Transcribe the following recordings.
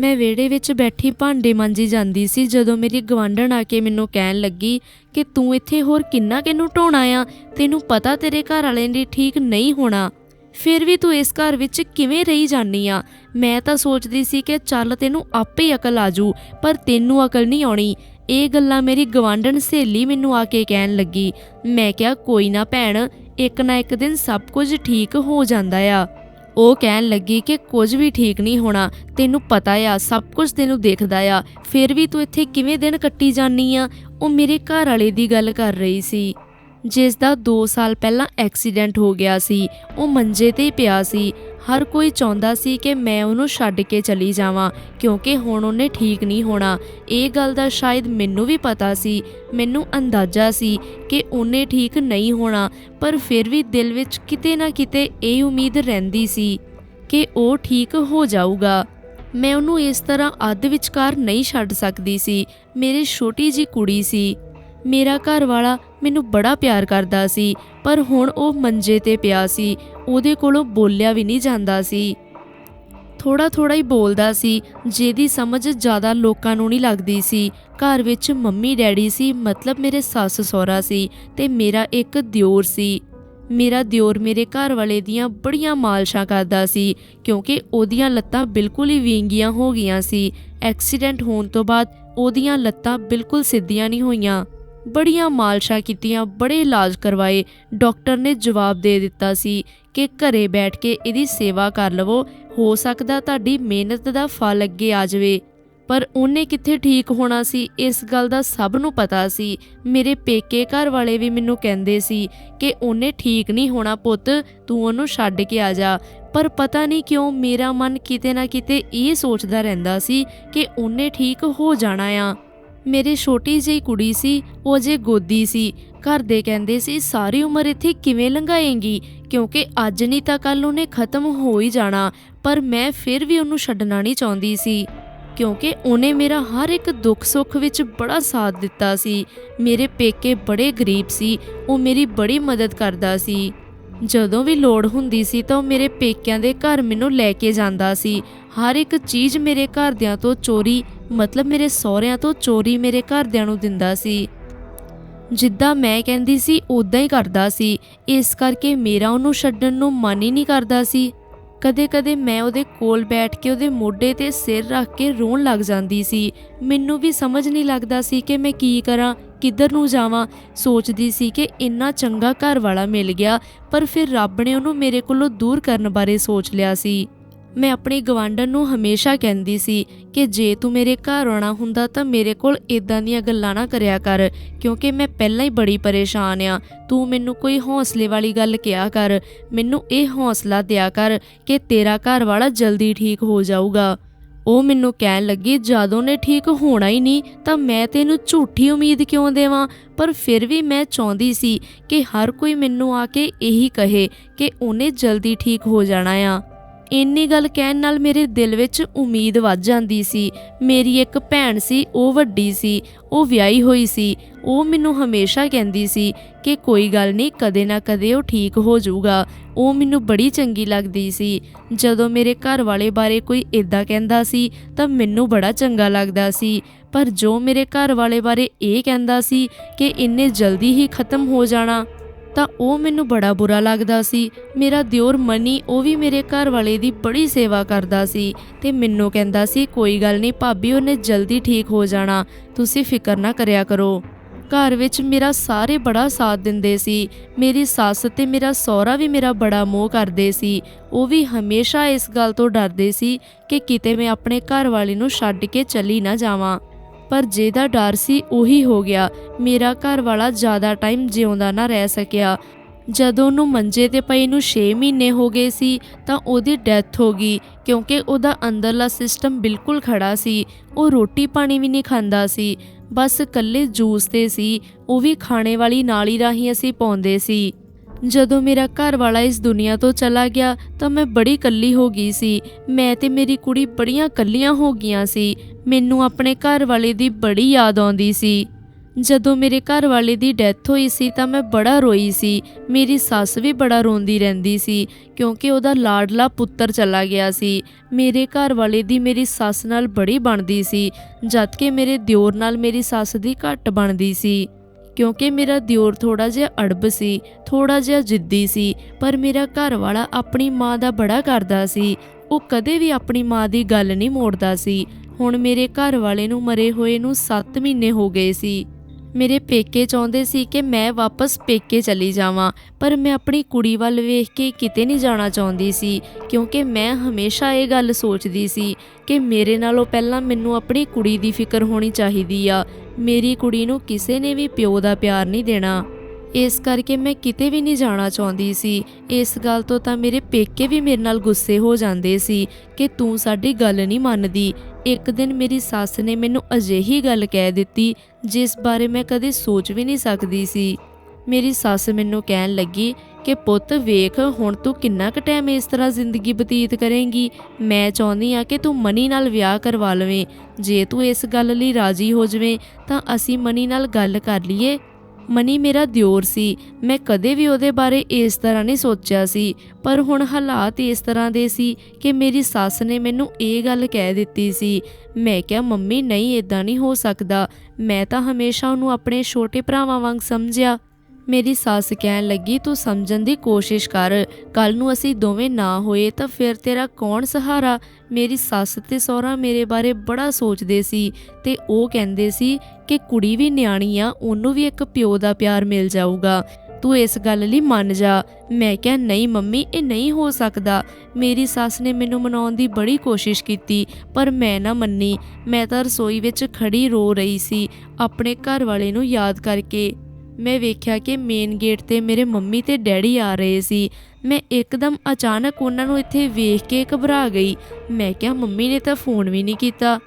ਮੈਂ ਵਿਹੜੇ ਵਿੱਚ ਬੈਠੀ ਭਾਂਡੇ ਮਾਂਜੀ ਜਾਂਦੀ ਸੀ ਜਦੋਂ ਮੇਰੀ ਗਵਾਂਢਣ ਆ ਕੇ ਮੈਨੂੰ ਕਹਿਣ ਲੱਗੀ ਕਿ ਤੂੰ ਇੱਥੇ ਹੋਰ ਕਿੰਨਾ ਕਿਨੂੰ ਢੋਣਾ ਆ? ਤੈਨੂੰ ਪਤਾ ਤੇਰੇ ਘਰ ਵਾਲੇ ਨੇ ਠੀਕ ਨਹੀਂ ਹੋਣਾ। ਫਿਰ ਵੀ ਤੂੰ ਇਸ ਘਰ ਵਿੱਚ ਕਿਵੇਂ ਰਹੀ ਜਾਨੀ ਆ? ਮੈਂ ਤਾਂ ਸੋਚਦੀ ਸੀ ਕਿ ਚੱਲ ਤੈਨੂੰ ਆਪੇ ਹੀ ਅਕਲ ਆਜੂ, ਪਰ ਤੈਨੂੰ ਅਕਲ ਨਹੀਂ ਆਉਣੀ। ਇਹ ਗੱਲਾਂ ਮੇਰੀ ਗਵਾਂਢਣ ਸਹੇਲੀ ਮੈਨੂੰ ਆ ਕੇ ਕਹਿਣ ਲੱਗੀ। ਮੈਂ ਕਿਹਾ, ਕੋਈ ਨਾ ਭੈਣ, ਇੱਕ ਨਾ ਇੱਕ ਦਿਨ ਸਭ ਕੁਝ ਠੀਕ ਹੋ ਜਾਂਦਾ ਆ। ਉਹ ਕਹਿਣ ਲੱਗੀ ਕਿ ਕੁਝ ਵੀ ਠੀਕ ਨਹੀਂ ਹੋਣਾ, ਤੈਨੂੰ ਪਤਾ ਆ, ਸਭ ਕੁਝ ਤੈਨੂੰ ਦੇਖਦਾ ਆ। ਫਿਰ ਵੀ ਤੂੰ ਇੱਥੇ ਕਿਵੇਂ ਦਿਨ ਕੱਟੀ ਜਾਨੀ ਆ? ਉਹ ਮੇਰੇ ਘਰ ਵਾਲੇ ਦੀ ਗੱਲ ਕਰ ਰਹੀ ਸੀ। ਜਿਸ ਦਾ 2 ਸਾਲ ਪਹਿਲਾਂ ਐਕਸੀਡੈਂਟ ਹੋ ਗਿਆ ਸੀ, ਉਹ ਮੰਜੇ ਤੇ ਹੀ ਪਿਆ ਸੀ। ਹਰ ਕੋਈ ਚਾਹੁੰਦਾ ਸੀ ਕਿ ਮੈਂ ਉਹਨੂੰ ਛੱਡ ਕੇ ਚਲੀ ਜਾਵਾਂ, ਕਿਉਂਕਿ ਹੁਣ ਉਹਨੇ ਠੀਕ ਨਹੀਂ ਹੋਣਾ। ਇਹ ਗੱਲ ਦਾ ਸ਼ਾਇਦ ਮੈਨੂੰ ਵੀ ਪਤਾ ਸੀ, ਮੈਨੂੰ ਅੰਦਾਜ਼ਾ ਸੀ ਕਿ ਉਹਨੇ ਠੀਕ ਨਹੀਂ ਹੋਣਾ, ਪਰ ਫਿਰ ਵੀ ਦਿਲ ਵਿੱਚ ਕਿਤੇ ਨਾ ਕਿਤੇ ਇਹ ਉਮੀਦ ਰਹਿੰਦੀ ਸੀ ਕਿ ਉਹ ਠੀਕ ਹੋ ਜਾਊਗਾ। ਮੈਂ ਉਹਨੂੰ ਇਸ ਤਰ੍ਹਾਂ ਅੱਧ ਵਿਚਕਾਰ ਨਹੀਂ ਛੱਡ ਸਕਦੀ ਸੀ। ਮੇਰੀ ਛੋਟੀ ਜੀ ਕੁੜੀ ਸੀ। ਮੇਰਾ ਘਰ ਵਾਲਾ ਮੈਨੂੰ ਬੜਾ ਪਿਆਰ ਕਰਦਾ ਸੀ, ਪਰ ਹੁਣ ਉਹ ਮੰਜੇ ਤੇ ਪਿਆ ਸੀ, ਉਹਦੇ ਕੋਲੋਂ ਬੋਲਿਆ ਵੀ ਨਹੀਂ ਜਾਂਦਾ ਸੀ। ਥੋੜਾ ਥੋੜਾ ਹੀ ਬੋਲਦਾ ਸੀ, ਜਿਹਦੀ ਸਮਝ ਜ਼ਿਆਦਾ ਲੋਕਾਂ ਨੂੰ ਨਹੀਂ ਲੱਗਦੀ ਸੀ। ਘਰ ਵਿੱਚ ਮੰਮੀ ਡੈਡੀ ਸੀ, ਮਤਲਬ ਮੇਰੇ ਸੱਸ ਸਹੁਰਾ ਸੀ ਤੇ ਮੇਰਾ ਇੱਕ ਦਿਓਰ ਸੀ। ਮੇਰਾ ਦਿਓਰ ਮੇਰੇ ਘਰ ਵਾਲੇ ਦੀਆਂ ਬੜੀਆਂ ਮਾਲਸ਼ਾਂ ਕਰਦਾ ਸੀ, ਕਿਉਂਕਿ ਉਹਦੀਆਂ ਲੱਤਾਂ ਬਿਲਕੁਲ ਹੀ ਵਿੰਗੀਆਂ ਹੋ ਗਈਆਂ ਸੀ। ਐਕਸੀਡੈਂਟ ਹੋਣ ਤੋਂ ਬਾਅਦ ਉਹਦੀਆਂ ਲੱਤਾਂ ਬਿਲਕੁਲ ਸਿੱਧੀਆਂ ਨਹੀਂ ਹੋਈਆਂ। ਬੜੀਆਂ ਮਾਲਸ਼ਾਂ ਕੀਤੀਆਂ, ਬੜੇ ਇਲਾਜ ਕਰਵਾਏ। ਡਾਕਟਰ ਨੇ ਜਵਾਬ ਦੇ ਦਿੱਤਾ ਸੀ ਕਿ ਘਰੇ ਬੈਠ ਕੇ ਇਹਦੀ ਸੇਵਾ ਕਰ ਲਵੋ, ਹੋ ਸਕਦਾ ਤੁਹਾਡੀ ਮਿਹਨਤ ਦਾ ਫਲ ਅੱਗੇ ਆ ਜਾਵੇ। ਪਰ ਉਹਨੇ ਕਿੱਥੇ ਠੀਕ ਹੋਣਾ ਸੀ, ਇਸ ਗੱਲ ਦਾ ਸਭ ਨੂੰ ਪਤਾ ਸੀ। ਮੇਰੇ ਪੇਕੇ ਘਰ ਵਾਲੇ ਵੀ ਮੈਨੂੰ ਕਹਿੰਦੇ ਸੀ ਕਿ ਉਹਨੇ ਠੀਕ ਨਹੀਂ ਹੋਣਾ ਪੁੱਤ, ਤੂੰ ਉਹਨੂੰ ਛੱਡ ਕੇ ਆ ਜਾ। ਪਰ ਪਤਾ ਨਹੀਂ ਕਿਉਂ ਮੇਰਾ ਮਨ ਕਿਤੇ ਨਾ ਕਿਤੇ ਇਹ ਸੋਚਦਾ ਰਹਿੰਦਾ ਸੀ ਕਿ ਉਹਨੇ ਠੀਕ ਹੋ ਜਾਣਾ ਆ। ਮੇਰੀ ਛੋਟੀ ਜਿਹੀ ਕੁੜੀ ਸੀ, ਉਹ ਅਜੇ ਗੋਦੀ ਸੀ। ਘਰ ਦੇ ਕਹਿੰਦੇ ਸੀ, ਸਾਰੀ ਉਮਰ ਇੱਥੇ ਕਿਵੇਂ ਲੰਘਾਏਂਗੀ? ਕਿਉਂਕਿ ਅੱਜ ਨਹੀਂ ਤਾਂ ਕੱਲ ਉਹਨੇ ਖਤਮ ਹੋ ਹੀ ਜਾਣਾ, ਪਰ ਮੈਂ ਫਿਰ ਵੀ ਉਹਨੂੰ ਛੱਡਣਾ ਨਹੀਂ ਚਾਹੁੰਦੀ ਸੀ। ਕਿਉਂਕਿ ਉਹਨੇ ਮੇਰਾ ਹਰ ਇੱਕ ਦੁੱਖ ਸੁੱਖ ਵਿੱਚ ਬੜਾ ਸਾਥ ਦਿੱਤਾ ਸੀ। ਮੇਰੇ ਪੇਕੇ ਬੜੇ ਗਰੀਬ ਸੀ, ਉਹ ਮੇਰੀ ਬੜੀ ਮਦਦ ਕਰਦਾ ਸੀ। ਜਦੋਂ ਵੀ ਲੋੜ ਹੁੰਦੀ ਸੀ ਤਾਂ ਉਹ ਮੇਰੇ ਪੇਕਿਆਂ ਦੇ ਘਰ ਮੈਨੂੰ ਲੈ ਕੇ ਜਾਂਦਾ ਸੀ। ਹਰ ਇੱਕ ਚੀਜ਼ ਮੇਰੇ ਘਰਦਿਆਂ ਤੋਂ ਚੋਰੀ ਮਤਲਬ ਮੇਰੇ ਸਹੁਰਿਆਂ ਤੋਂ ਚੋਰੀ ਮੇਰੇ ਘਰਦਿਆਂ ਨੂੰ ਦਿੰਦਾ ਸੀ। ਜਿੱਦਾਂ ਮੈਂ ਕਹਿੰਦੀ ਸੀ ਉਦਾਂ ਹੀ ਕਰਦਾ ਸੀ। ਇਸ ਕਰਕੇ ਮੇਰਾ ਉਹਨੂੰ ਛੱਡਣ ਨੂੰ ਮਨ ਹੀ ਨਹੀਂ ਕਰਦਾ ਸੀ। ਕਦੇ-ਕਦੇ ਮੈਂ ਉਹਦੇ ਕੋਲ ਬੈਠ ਕੇ ਉਹਦੇ ਮੋਢੇ ਤੇ ਸਿਰ ਰੱਖ ਕੇ ਰੋਣ ਲੱਗ ਜਾਂਦੀ ਸੀ। ਮੈਨੂੰ ਵੀ ਸਮਝ ਨਹੀਂ ਲੱਗਦਾ ਸੀ ਕਿ ਮੈਂ ਕੀ ਕਰਾਂ, ਕਿੱਧਰ ਨੂੰ ਜਾਵਾਂ। ਸੋਚਦੀ ਸੀ ਕਿ ਇੰਨਾ ਚੰਗਾ ਘਰ ਵਾਲਾ ਮਿਲ ਗਿਆ, ਪਰ ਫਿਰ ਰੱਬ ਨੇ ਉਹਨੂੰ ਮੇਰੇ ਕੋਲੋਂ ਦੂਰ ਕਰਨ ਬਾਰੇ ਸੋਚ ਲਿਆ ਸੀ। ਮੈਂ ਆਪਣੇ ਗਵਾਂਢਣ ਨੂੰ ਹਮੇਸ਼ਾ ਕਹਿੰਦੀ ਸੀ ਕਿ ਜੇ ਤੂੰ ਮੇਰੇ ਘਰ ਆਉਣਾ ਹੁੰਦਾ ਤਾਂ ਮੇਰੇ ਕੋਲ ਇਦਾਂ ਦੀਆਂ ਗੱਲਾਂ ਨਾ ਕਰਿਆ ਕਰ, ਕਿਉਂਕਿ ਮੈਂ ਪਹਿਲਾਂ ਹੀ ਬੜੀ ਪਰੇਸ਼ਾਨ ਆ। ਤੂੰ ਮੈਨੂੰ ਕੋਈ ਹੌਸਲੇ ਵਾਲੀ ਗੱਲ ਕਿਹਾ ਕਰ, ਮੈਨੂੰ ਇਹ ਹੌਸਲਾ ਦਿਆ ਕਰ ਕਿ ਤੇਰਾ ਘਰ ਵਾਲਾ ਜਲਦੀ ਠੀਕ ਹੋ ਜਾਊਗਾ। ਉਹ ਮੈਨੂੰ ਕਹਿਣ ਲੱਗੀ, ਜਦੋਂ ਨੇ ਠੀਕ ਹੋਣਾ ਹੀ ਨਹੀਂ ਤਾਂ ਮੈਂ ਤੈਨੂੰ ਝੂਠੀ ਉਮੀਦ ਕਿਉਂ ਦੇਵਾਂ? ਪਰ ਫਿਰ ਵੀ ਮੈਂ ਚਾਹੁੰਦੀ ਸੀ ਕਿ ਹਰ ਕੋਈ ਮੈਨੂੰ ਆ ਕੇ ਇਹੀ ਕਹੇ ਕਿ ਉਹਨੇ ਜਲਦੀ ਠੀਕ ਹੋ ਜਾਣਾ ਆ। ਇੰਨੀ ਗੱਲ ਕਹਿਣ ਨਾਲ ਮੇਰੇ ਦਿਲ ਵਿੱਚ ਉਮੀਦ ਵੱਧ ਜਾਂਦੀ ਸੀ। ਮੇਰੀ ਇੱਕ ਭੈਣ ਸੀ, ਉਹ ਵੱਡੀ ਸੀ, ਉਹ ਵਿਆਹੀ ਹੋਈ ਸੀ, ਉਹ ਮੈਨੂੰ ਹਮੇਸ਼ਾ ਕਹਿੰਦੀ ਸੀ ਕਿ ਕੋਈ ਗੱਲ ਨਹੀਂ, ਕਦੇ ਨਾ ਕਦੇ ਉਹ ਠੀਕ ਹੋ ਜਾਊਗਾ। ਉਹ ਮੈਨੂੰ ਬੜੀ ਚੰਗੀ ਲੱਗਦੀ ਸੀ। ਜਦੋਂ ਮੇਰੇ ਘਰ ਵਾਲੇ ਬਾਰੇ ਕੋਈ ਇਦਾਂ ਕਹਿੰਦਾ ਸੀ, ਤਾਂ ਮੈਨੂੰ ਬੜਾ ਚੰਗਾ ਲੱਗਦਾ ਸੀ। ਪਰ ਜੋ ਮੇਰੇ ਘਰ ਵਾਲੇ ਬਾਰੇ ਇਹ ਕਹਿੰਦਾ ਸੀ ਕਿ ਇੰਨੇ ਜਲਦੀ ਹੀ ਖਤਮ ਹੋ ਜਾਣਾ ਤਾਂ ਉਹ ਮੈਨੂੰ ਬੜਾ ਬੁਰਾ ਲੱਗਦਾ ਸੀ। ਮੇਰਾ ਦਿਓਰ ਮਨੀ, ਉਹ ਵੀ ਮੇਰੇ ਘਰ ਵਾਲੇ ਦੀ ਬੜੀ ਸੇਵਾ ਕਰਦਾ ਸੀ ਤੇ ਮੈਨੂੰ ਕਹਿੰਦਾ ਸੀ, ਕੋਈ ਗੱਲ ਨਹੀਂ ਭਾਬੀ, ਉਹਨੇ ਜਲਦੀ ਠੀਕ ਹੋ ਜਾਣਾ। ਤੁਸੀਂ ਫਿਕਰ ਨਾ ਕਰਿਆ ਕਰੋ। ਘਰ ਵਿੱਚ ਮੇਰਾ ਸਾਰੇ ਬੜਾ ਸਾਥ ਦਿੰਦੇ ਸੀ। ਮੇਰੀ ਸੱਸ ਤੇ ਮੇਰਾ ਸਹੁਰਾ ਵੀ ਮੇਰਾ ਬੜਾ ਮੋਹ ਕਰਦੇ ਸੀ। ਉਹ ਵੀ ਹਮੇਸ਼ਾ ਇਸ ਗੱਲ ਤੋਂ ਡਰਦੇ ਸੀ ਕਿ ਕਿਤੇ ਮੈਂ ਆਪਣੇ ਘਰ ਵਾਲੇ ਨੂੰ ਛੱਡ ਕੇ ਚਲੀ ਨਾ ਜਾਵਾਂ। ਪਰ ਜਿਹਦਾ ਡਰ ਸੀ, ਉਹੀ ਹੋ ਗਿਆ। ਮੇਰਾ ਘਰ ਵਾਲਾ ਜ਼ਿਆਦਾ ਟਾਈਮ ਜਿਉਂਦਾ ਨਾ ਰਹਿ ਸਕਿਆ। ਜਦੋਂ ਉਹਨੂੰ ਮੰਜੇ ਤੇ ਪਈ ਨੂੰ 6 ਮਹੀਨੇ ਹੋ ਗਏ ਸੀ, ਤਾਂ ਉਹਦੀ ਡੈਥ ਹੋ ਗਈ, ਕਿਉਂਕਿ ਉਹਦਾ ਅੰਦਰਲਾ ਸਿਸਟਮ ਬਿਲਕੁਲ ਖੜਾ ਸੀ। ਉਹ ਰੋਟੀ ਪਾਣੀ ਵੀ ਨਹੀਂ ਖਾਂਦਾ ਸੀ। ਬਸ ਇਕੱਲੇ ਜੂਸ ਤੇ ਸੀ। ਉਹ ਵੀ ਖਾਣੇ ਵਾਲੀ ਨਾਲੀ ਰਾਹੀਂ ਅਸੀਂ ਪਾਉਂਦੇ ਸੀ। ਜਦੋਂ ਮੇਰਾ ਘਰ ਵਾਲਾ ਇਸ ਦੁਨੀਆ ਤੋਂ ਚਲਾ ਗਿਆ ਤਾਂ ਮੈਂ ਬੜੀ ਇਕੱਲੀ ਹੋ ਗਈ ਸੀ। ਮੈਂ ਤੇ ਮੇਰੀ ਕੁੜੀ ਬੜੀਆਂ ਇਕੱਲੀਆਂ ਹੋ ਗਈਆਂ ਸੀ। ਮੈਨੂੰ ਆਪਣੇ ਘਰ ਵਾਲੇ ਦੀ ਬੜੀ ਯਾਦ ਆਉਂਦੀ ਸੀ। ਜਦੋਂ ਮੇਰੇ ਘਰ ਵਾਲੇ ਦੀ ਡੈਥ ਹੋਈ ਸੀ ਤਾਂ ਮੈਂ ਬੜਾ ਰੋਈ ਸੀ। ਮੇਰੀ ਸੱਸ ਵੀ ਬੜਾ ਰੋਂਦੀ ਰਹਿੰਦੀ ਸੀ ਕਿਉਂਕਿ ਉਹਦਾ ਲਾਡਲਾ ਪੁੱਤਰ ਚਲਾ ਗਿਆ ਸੀ। ਮੇਰੇ ਘਰ ਵਾਲੇ ਦੀ ਮੇਰੀ ਸੱਸ ਨਾਲ ਬੜੀ ਬਣਦੀ ਸੀ ਜਦ ਕਿ ਮੇਰੇ ਦਿਓਰ ਨਾਲ ਮੇਰੀ ਸੱਸ ਦੀ ਘੱਟ ਬਣਦੀ ਸੀ। ਕਿਉਂਕਿ ਮੇਰਾ ਦਿਓਰ ਥੋੜਾ ਜਿਹਾ ਅੜਬ ਸੀ ਥੋੜਾ ਜਿਹਾ ਜਿੱਦੀ ਸੀ, ਪਰ ਮੇਰਾ ਘਰ ਵਾਲਾ ਆਪਣੀ ਮਾਂ ਦਾ ਬੜਾ ਕਰਦਾ ਸੀ। ਉਹ ਕਦੇ ਵੀ ਆਪਣੀ ਮਾਂ ਦੀ ਗੱਲ ਨਹੀਂ ਮੋੜਦਾ ਸੀ। ਹੁਣ ਮੇਰੇ ਘਰ ਵਾਲੇ ਨੂੰ ਮਰੇ ਹੋਏ ਨੂੰ 7 ਮਹੀਨੇ ਹੋ ਗਏ ਸੀ। ਮੇਰੇ ਪੇਕੇ ਚਾਹੁੰਦੇ ਸੀ ਕਿ ਮੈਂ ਵਾਪਸ ਪੇਕੇ ਚਲੀ ਜਾਵਾਂ, ਪਰ ਮੈਂ ਆਪਣੀ ਕੁੜੀ ਵੱਲ ਵੇਖ ਕੇ ਕਿਤੇ ਨਹੀਂ ਜਾਣਾ ਚਾਹੁੰਦੀ ਸੀ, ਕਿਉਂਕਿ ਮੈਂ ਹਮੇਸ਼ਾ ਇਹ ਗੱਲ ਸੋਚਦੀ ਸੀ ਕਿ ਮੇਰੇ ਨਾਲੋਂ ਪਹਿਲਾਂ ਮੈਨੂੰ ਆਪਣੀ ਕੁੜੀ ਦੀ ਫਿਕਰ ਹੋਣੀ ਚਾਹੀਦੀ ਆ। ਮੇਰੀ ਕੁੜੀ ਨੂੰ ਕਿਸੇ ਨੇ ਵੀ ਪਿਓ ਦਾ ਪਿਆਰ ਨਹੀਂ ਦੇਣਾ। ਇਸ ਕਰਕੇ ਮੈਂ ਕਿਤੇ ਵੀ ਨਹੀਂ ਜਾਣਾ ਚਾਹੁੰਦੀ ਸੀ। ਇਸ ਗੱਲ ਤੋਂ ਤਾਂ ਮੇਰੇ ਪੇਕੇ ਵੀ ਮੇਰੇ ਨਾਲ ਗੁੱਸੇ ਹੋ ਜਾਂਦੇ ਸੀ ਕਿ ਤੂੰ ਸਾਡੀ ਗੱਲ ਨਹੀਂ ਮੰਨਦੀ। ਇੱਕ ਦਿਨ ਮੇਰੀ ਸੱਸ ਨੇ ਮੈਨੂੰ ਅਜਿਹੀ ਗੱਲ ਕਹਿ ਦਿੱਤੀ, ਜਿਸ ਬਾਰੇ ਮੈਂ ਕਦੇ ਸੋਚ ਵੀ ਨਹੀਂ ਸਕਦੀ ਸੀ। ਮੇਰੀ ਸੱਸ ਮੈਨੂੰ ਕਹਿਣ ਲੱਗੀ ਕਿ ਪੁੱਤ ਵੇਖ, ਹੁਣ ਤੂੰ ਕਿੰਨਾ ਕੁ ਟਾਈਮ ਇਸ ਤਰ੍ਹਾਂ ਜ਼ਿੰਦਗੀ ਬਤੀਤ ਕਰੇਂਗੀ। ਮੈਂ ਚਾਹੁੰਦੀ ਆ ਕਿ ਤੂੰ ਮਨੀ ਨਾਲ ਵਿਆਹ ਕਰਵਾ ਲਵੇਂ। ਜੇ ਤੂੰ ਇਸ ਗੱਲ ਲਈ ਰਾਜ਼ੀ ਹੋ ਜਵੇਂ, ਤਾਂ ਅਸੀਂ ਮਨੀ ਨਾਲ ਗੱਲ ਕਰ ਲਈਏ। ਮਨੀ ਮੇਰਾ ਦਿਓਰ ਸੀ। ਮੈਂ ਕਦੇ ਵੀ ਉਹਦੇ ਬਾਰੇ ਇਸ ਤਰ੍ਹਾਂ ਨਹੀਂ ਸੋਚਿਆ ਸੀ। ਪਰ ਹੁਣ ਹਾਲਾਤ ਇਸ ਤਰ੍ਹਾਂ ਦੇ ਸੀ ਕਿ ਮੇਰੀ ਸੱਸ ਨੇ ਮੈਨੂੰ ਇਹ ਗੱਲ ਕਹਿ ਦਿੱਤੀ ਸੀ। ਮੈਂ ਕਿਹਾ, ਮੰਮੀ, ਨਹੀਂ ਇਦਾਂ ਨਹੀਂ ਹੋ ਸਕਦਾ। ਮੈਂ ਤਾਂ ਹਮੇਸ਼ਾ ਉਹਨੂੰ ਆਪਣੇ ਛੋਟੇ ਭਰਾਵਾਂ ਵਾਂਗ ਸਮਝਿਆ। ਮੇਰੀ ਸੱਸ ਕਹਿਣ ਲੱਗੀ, ਤੂੰ ਸਮਝਣ ਦੀ ਕੋਸ਼ਿਸ਼ ਕਰ ਕੱਲ ਨੂੰ ਅਸੀਂ ਦੋਵੇਂ ਨਾ ਹੋਏ ਤਾਂ ਫਿਰ ਤੇਰਾ ਕੌਣ ਸਹਾਰਾ? ਮੇਰੀ ਸੱਸ ਤੇ ਸਹੁਰਾ ਮੇਰੇ ਬਾਰੇ ਬੜਾ ਸੋਚਦੇ ਸੀ ਤੇ ਉਹ ਕਹਿੰਦੇ ਸੀ ਕਿ ਕੁੜੀ ਵੀ ਨਿਆਣੀ ਆ, ਉਹਨੂੰ ਵੀ ਇੱਕ ਪਿਓ ਦਾ ਪਿਆਰ ਮਿਲ ਜਾਊਗਾ। ਤੂੰ ਇਸ ਗੱਲ ਲਈ ਮੰਨ ਜਾ। ਮੈਂ ਕਿਹਾ, ਨਹੀਂ ਮੰਮੀ, ਇਹ ਨਹੀਂ ਹੋ ਸਕਦਾ। ਮੇਰੀ ਸੱਸ ਨੇ ਮੈਨੂੰ ਮਨਾਉਣ ਦੀ ਬੜੀ ਕੋਸ਼ਿਸ਼ ਕੀਤੀ, ਪਰ ਮੈਂ ਨਾ ਮੰਨੀ। ਮੈਂ ਤਾਂ ਰਸੋਈ ਵਿੱਚ ਖੜੀ ਰੋ ਰਹੀ ਸੀ, ਆਪਣੇ ਘਰ ਵਾਲੇ ਨੂੰ ਯਾਦ ਕਰਕੇ। ਮੈਂ ਵੇਖਿਆ ਕਿ ਮੇਨ ਗੇਟ ਤੇ ਮੇਰੇ ਮੰਮੀ ਤੇ ਡੈਡੀ ਆ ਰਹੇ ਸੀ। ਮੈਂ ਇੱਕਦਮ ਅਚਾਨਕ ਉਹਨਾਂ ਨੂੰ ਇੱਥੇ ਵੇਖ ਕੇ ਘਬਰਾ ਗਈ। ਮੈਂ ਕਿਹਾ, ਮੰਮੀ ਨੇ ਤਾਂ ਫੋਨ ਵੀ ਨਹੀਂ ਕੀਤਾ।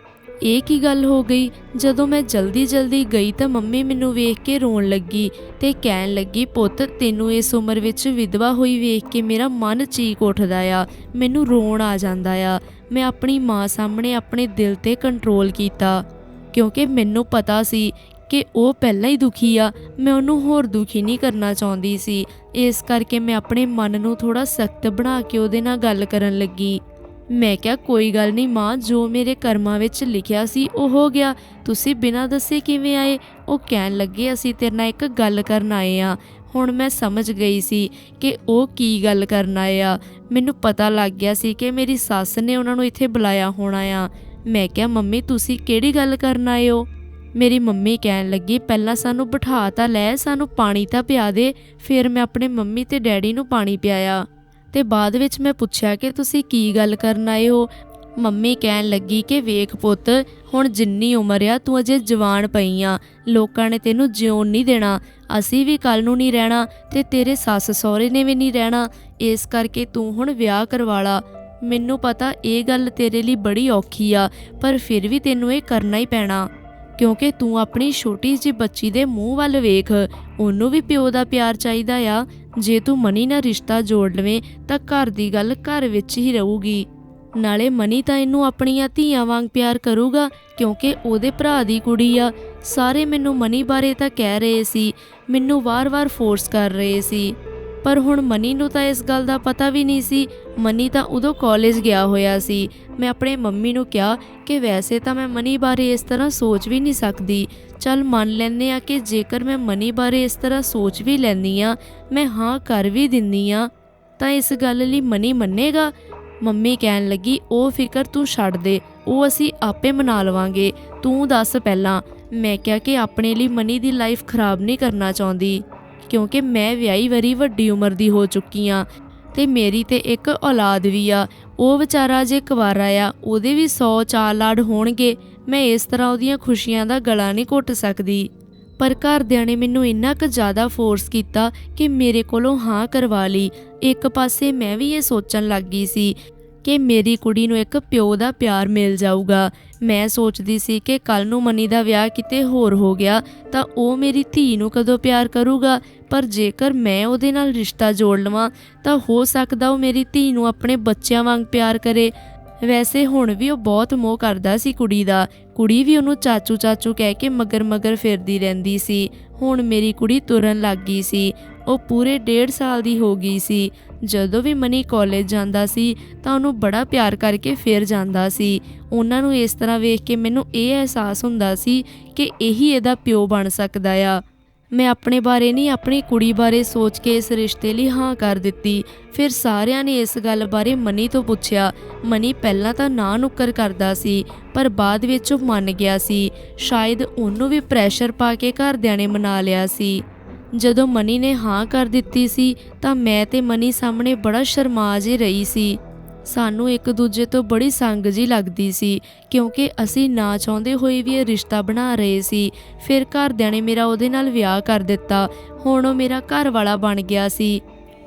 ਇਹ ਕੀ ਗੱਲ ਹੋ ਗਈ? ਜਦੋਂ ਮੈਂ ਜਲਦੀ ਜਲਦੀ ਗਈ ਤਾਂ ਮੰਮੀ ਮੈਨੂੰ ਵੇਖ ਕੇ ਰੋਣ ਲੱਗੀ ਤੇ ਕਹਿਣ ਲੱਗੀ, ਪੁੱਤ, ਤੈਨੂੰ ਇਸ ਉਮਰ ਵਿੱਚ ਵਿਧਵਾ ਹੋਈ ਵੇਖ ਕੇ ਮੇਰਾ ਮਨ ਚੀਕ ਉੱਠਦਾ ਆ। ਮੈਨੂੰ ਰੋਣ ਆ ਜਾਂਦਾ ਆ। ਮੈਂ ਆਪਣੀ ਮਾਂ ਸਾਹਮਣੇ ਆਪਣੇ ਦਿਲ ਤੇ ਕੰਟਰੋਲ ਕੀਤਾ ਕਿਉਂਕਿ ਮੈਨੂੰ ਪਤਾ ਸੀ ਕਿ ਉਹ ਪਹਿਲਾਂ ਹੀ ਦੁਖੀ ਆ, ਮੈਂ ਉਹਨੂੰ ਹੋਰ ਦੁਖੀ ਨਹੀਂ ਕਰਨਾ ਚਾਹੁੰਦੀ ਸੀ। ਇਸ ਕਰਕੇ ਮੈਂ ਆਪਣੇ ਮਨ ਨੂੰ ਥੋੜਾ ਸਖਤ ਬਣਾ ਕੇ ਉਹਦੇ ਨਾਲ ਗੱਲ ਕਰਨ ਲੱਗੀ। ਮੈਂ ਕਿਹਾ, ਕੋਈ ਗੱਲ ਨਹੀਂ ਮਾਂ, ਜੋ ਮੇਰੇ ਕਰਮਾਂ ਵਿੱਚ ਲਿਖਿਆ ਸੀ ਉਹ ਹੋ ਗਿਆ। ਤੁਸੀਂ ਬਿਨਾਂ ਦੱਸੇ ਕਿਵੇਂ ਆਏ? ਉਹ ਕਹਿਣ ਲੱਗੇ, ਅਸੀਂ ਤੇਰੇ ਨਾਲ ਇੱਕ ਗੱਲ ਕਰਨ ਆਏ ਆ ਹੁਣ ਮੈਂ ਸਮਝ ਗਈ ਸੀ ਕਿ ਉਹ ਕੀ ਗੱਲ ਕਰਨ ਆਏ ਆ। ਮੈਨੂੰ ਪਤਾ ਲੱਗ ਗਿਆ ਸੀ ਕਿ ਮੇਰੀ ਸੱਸ ਨੇ ਉਹਨਾਂ ਨੂੰ ਇੱਥੇ ਬੁਲਾਇਆ ਹੋਣਾ ਆ। ਮੈਂ ਕਿਹਾ, ਮੰਮੀ, ਤੁਸੀਂ ਕਿਹੜੀ ਗੱਲ ਕਰਨ ਆਏ ਹੋ? ਮੇਰੀ ਮੰਮੀ ਕਹਿਣ ਲੱਗੀ, ਪਹਿਲਾਂ ਸਾਨੂੰ ਬਿਠਾ ਤਾਂ ਲੈ, ਸਾਨੂੰ ਪਾਣੀ ਤਾਂ ਪਿਆ ਦੇ। ਫਿਰ ਮੈਂ ਆਪਣੇ ਮੰਮੀ ਤੇ ਡੈਡੀ ਨੂੰ ਪਾਣੀ ਪਿਆਇਆ। ਤੇ ਬਾਅਦ ਵਿੱਚ ਮੈਂ ਪੁੱਛਿਆ ਕਿ ਤੁਸੀਂ ਕੀ ਗੱਲ ਕਰਨ ਆਏ ਹੋ? ਮੰਮੀ ਕਹਿਣ ਲੱਗੀ ਕਿ, ਵੇਖ ਪੁੱਤ, ਹੁਣ ਜਿੰਨੀ ਉਮਰ ਆ, ਤੂੰ ਅਜੇ ਜਵਾਨ ਪਈ ਆ। ਲੋਕਾਂ ਨੇ ਤੈਨੂੰ ਜਿਉਣ ਨਹੀਂ ਦੇਣਾ। ਅਸੀਂ ਵੀ ਕੱਲ ਨੂੰ ਨਹੀਂ ਰਹਿਣਾ ਤੇ ਤੇਰੇ ਸੱਸ ਸਹੁਰੇ ਨੇ ਵੀ ਨਹੀਂ ਰਹਿਣਾ। ਇਸ ਕਰਕੇ ਤੂੰ ਹੁਣ ਵਿਆਹ ਕਰਵਾ ਲਾ। ਮੈਨੂੰ ਪਤਾ ਇਹ ਗੱਲ ਤੇਰੇ ਲਈ ਬੜੀ ਔਖੀ ਆ, ਪਰ ਫਿਰ ਵੀ ਤੈਨੂੰ ਇਹ ਕਰਨਾ ਹੀ ਪੈਣਾ। ਕਿਉਂਕਿ ਤੂੰ ਆਪਣੀ ਛੋਟੀ ਜਿਹੀ ਬੱਚੀ ਦੇ ਮੂੰਹ ਵੱਲ ਵੇਖ। ਉਹਨੂੰ ਵੀ ਪਿਓ ਦਾ ਪਿਆਰ ਚਾਹੀਦਾ ਆ। ਜੇ ਤੂੰ ਮਨੀ ਨਾਲ ਰਿਸ਼ਤਾ ਜੋੜ ਲਵੇਂ, ਤਾਂ ਘਰ ਦੀ ਗੱਲ ਘਰ ਵਿੱਚ ਹੀ ਰਹੂਗੀ। ਨਾਲੇ ਮਨੀ ਤਾਂ ਇਹਨੂੰ ਆਪਣੀਆਂ ਧੀਆਂ ਵਾਂਗ ਪਿਆਰ ਕਰੂਗਾ, ਕਿਉਂਕਿ ਉਹਦੇ ਭਰਾ ਦੀ ਕੁੜੀ ਆ। ਸਾਰੇ ਮੈਨੂੰ ਮਨੀ ਬਾਰੇ ਤਾਂ ਕਹਿ ਰਹੇ ਸੀ। ਮੈਨੂੰ ਵਾਰ-ਵਾਰ ਫੋਰਸ ਕਰ ਰਹੇ ਸੀ। ਪਰ ਹੁਣ ਮਨੀ ਨੂੰ ਤਾਂ ਇਸ ਗੱਲ ਦਾ ਪਤਾ ਵੀ ਨਹੀਂ ਸੀ। ਮਨੀ ਤਾਂ ਉਦੋਂ ਕਾਲਜ ਗਿਆ ਹੋਇਆ ਸੀ। ਮੈਂ ਆਪਣੇ ਮੰਮੀ ਨੂੰ ਕਿਹਾ ਕਿ ਵੈਸੇ ਤਾਂ ਮੈਂ ਮਨੀ ਬਾਰੇ ਇਸ ਤਰ੍ਹਾਂ ਸੋਚ ਵੀ ਨਹੀਂ ਸਕਦੀ। ਚੱਲ ਮੰਨ ਲੈਂਦੇ ਆ ਕਿ ਜੇਕਰ ਮੈਂ ਮਨੀ ਬਾਰੇ ਇਸ ਤਰ੍ਹਾਂ ਸੋਚ ਵੀ ਲੈਂਦੀ ਆ ਮੈਂ ਹਾਂ ਕਰ ਵੀ ਦਿੰਨੀ ਆ ਤਾਂ ਇਸ ਗੱਲ ਲਈ ਮਨੀ ਮੰਨੇਗਾ? ਮੰਮੀ ਕਹਿਣ ਲੱਗੀ, ਉਹ ਫਿਕਰ ਤੂੰ ਛੱਡ ਦੇ, ਉਹ ਅਸੀਂ ਆਪੇ ਮਨਾ ਲਵਾਂਗੇ, ਤੂੰ ਦੱਸ ਪਹਿਲਾਂ। ਮੈਂ ਕਿਹਾ ਕਿ ਆਪਣੇ ਲਈ ਮਨੀ ਦੀ ਲਾਈਫ ਖਰਾਬ ਨਹੀਂ ਕਰਨਾ ਚਾਹੁੰਦੀ। ਕਿਉਂਕਿ ਮੈਂ ਵਿਆਹੀ ਵਰੀ ਵੱਡੀ ਉਮਰ ਦੀ ਹੋ ਚੁੱਕੀ ਆ ਤੇ ਮੇਰੀ ਤੇ ਇੱਕ ਔਲਾਦ ਵੀ ਆ। ਉਹ ਵਿਚਾਰਾ ਜੇ ਕੁਵਾਰਾ ਆ, ਉਹਦੇ ਵੀ 100 ਚਾਰ ਲਾੜ ਹੋਣਗੇ। ਮੈਂ ਇਸ ਤਰ੍ਹਾਂ ਉਹਦੀਆਂ ਖੁਸ਼ੀਆਂ ਦਾ ਗਲਾ ਨਹੀਂ ਘੁੱਟ ਸਕਦੀ। ਪਰ ਘਰਦਿਆਂ ਨੇ ਮੈਨੂੰ ਇੰਨਾ ਕੁ ਜ਼ਿਆਦਾ ਫੋਰਸ ਕੀਤਾ ਕਿ ਮੇਰੇ ਕੋਲੋਂ ਹਾਂ ਕਰਵਾ ਲਈ। ਇੱਕ ਪਾਸੇ ਮੈਂ ਵੀ ਇਹ ਸੋਚਣ ਲੱਗ ਗਈ ਸੀ ਕਿ ਮੇਰੀ ਕੁੜੀ ਨੂੰ ਇੱਕ ਪਿਓ ਦਾ ਪਿਆਰ ਮਿਲ ਜਾਊਗਾ। ਮੈਂ ਸੋਚਦੀ ਸੀ ਕਿ ਕੱਲ ਨੂੰ ਮਨੀ ਦਾ ਵਿਆਹ ਕਿਤੇ ਹੋਰ ਹੋ ਗਿਆ, ਤਾਂ ਉਹ ਮੇਰੀ ਧੀ ਨੂੰ ਕਦੋਂ ਪਿਆਰ ਕਰੂਗਾ? ਪਰ ਜੇਕਰ ਮੈਂ ਉਹਦੇ ਨਾਲ ਰਿਸ਼ਤਾ ਜੋੜ ਲਵਾਂ, ਤਾਂ ਹੋ ਸਕਦਾ ਉਹ ਮੇਰੀ ਧੀ ਨੂੰ ਆਪਣੇ ਬੱਚਿਆਂ ਵਾਂਗ ਪਿਆਰ ਕਰੇ। ਵੈਸੇ ਹੁਣ ਵੀ ਉਹ ਬਹੁਤ ਮੋਹ ਕਰਦਾ ਸੀ ਕੁੜੀ ਦਾ। ਕੁੜੀ ਵੀ ਉਹਨੂੰ ਚਾਚੂ ਚਾਚੂ ਕਹਿ ਕੇ ਮਗਰ ਮਗਰ ਫਿਰਦੀ ਰਹਿੰਦੀ ਸੀ। ਹੁਣ ਮੇਰੀ ਕੁੜੀ ਤੁਰਨ ਲੱਗ ਗਈ ਸੀ। ਉਹ ਪੂਰੇ 1.5 ਸਾਲ ਦੀ ਹੋ ਗਈ ਸੀ। ਜਦੋਂ ਵੀ ਮਨੀ ਕਾਲਜ ਜਾਂਦਾ ਸੀ ਤਾਂ ਉਹਨੂੰ ਬੜਾ ਪਿਆਰ ਕਰਕੇ ਫਿਰ ਜਾਂਦਾ ਸੀ। ਉਹਨਾਂ ਨੂੰ ਇਸ ਤਰ੍ਹਾਂ ਵੇਖ ਕੇ ਮੈਨੂੰ ਇਹ ਅਹਿਸਾਸ ਹੁੰਦਾ ਸੀ ਕਿ ਇਹੀ ਇਹਦਾ ਪਿਓ ਬਣ ਸਕਦਾ ਆ। ਮੈਂ ਆਪਣੇ ਬਾਰੇ ਨਹੀਂ, ਆਪਣੀ ਕੁੜੀ ਬਾਰੇ ਸੋਚ ਕੇ ਇਸ ਰਿਸ਼ਤੇ ਲਈ ਹਾਂ ਕਰ ਦਿੱਤੀ। ਫਿਰ ਸਾਰਿਆਂ ਨੇ ਇਸ ਗੱਲ ਬਾਰੇ ਮਨੀ ਤੋਂ ਪੁੱਛਿਆ। ਮਨੀ ਪਹਿਲਾਂ ਤਾਂ ਨਾ ਨੁੱਕਰ ਕਰਦਾ ਸੀ, ਪਰ ਬਾਅਦ ਵਿੱਚ ਉਹ ਮੰਨ ਗਿਆ ਸੀ। ਸ਼ਾਇਦ ਉਹਨੂੰ ਵੀ ਪ੍ਰੈਸ਼ਰ ਪਾ ਕੇ ਘਰਦਿਆਂ ਨੇ ਮਨਾ ਲਿਆ ਸੀ। ਜਦੋਂ ਮਨੀ ਨੇ ਹਾਂ ਕਰ ਦਿੱਤੀ ਸੀ, ਤਾਂ ਮੈਂ ਤੇ ਮਨੀ ਸਾਹਮਣੇ ਬੜਾ ਸ਼ਰਮਾ ਜਿਹੀ ਰਹੀ ਸੀ। ਸਾਨੂੰ ਇੱਕ ਦੂਜੇ ਤੋਂ ਬੜੀ ਸੰਗ ਜੀ ਲੱਗਦੀ ਸੀ, ਕਿਉਂਕਿ ਅਸੀਂ ਨਾ ਚਾਹੁੰਦੇ ਹੋਏ ਵੀ ਇਹ ਰਿਸ਼ਤਾ ਬਣਾ ਰਹੇ ਸੀ। ਫਿਰ ਘਰਦਿਆਂ ਨੇ ਮੇਰਾ ਉਹਦੇ ਨਾਲ ਵਿਆਹ ਕਰ ਦਿੱਤਾ। ਹੁਣ ਉਹ ਮੇਰਾ ਘਰ ਵਾਲਾ ਬਣ ਗਿਆ ਸੀ।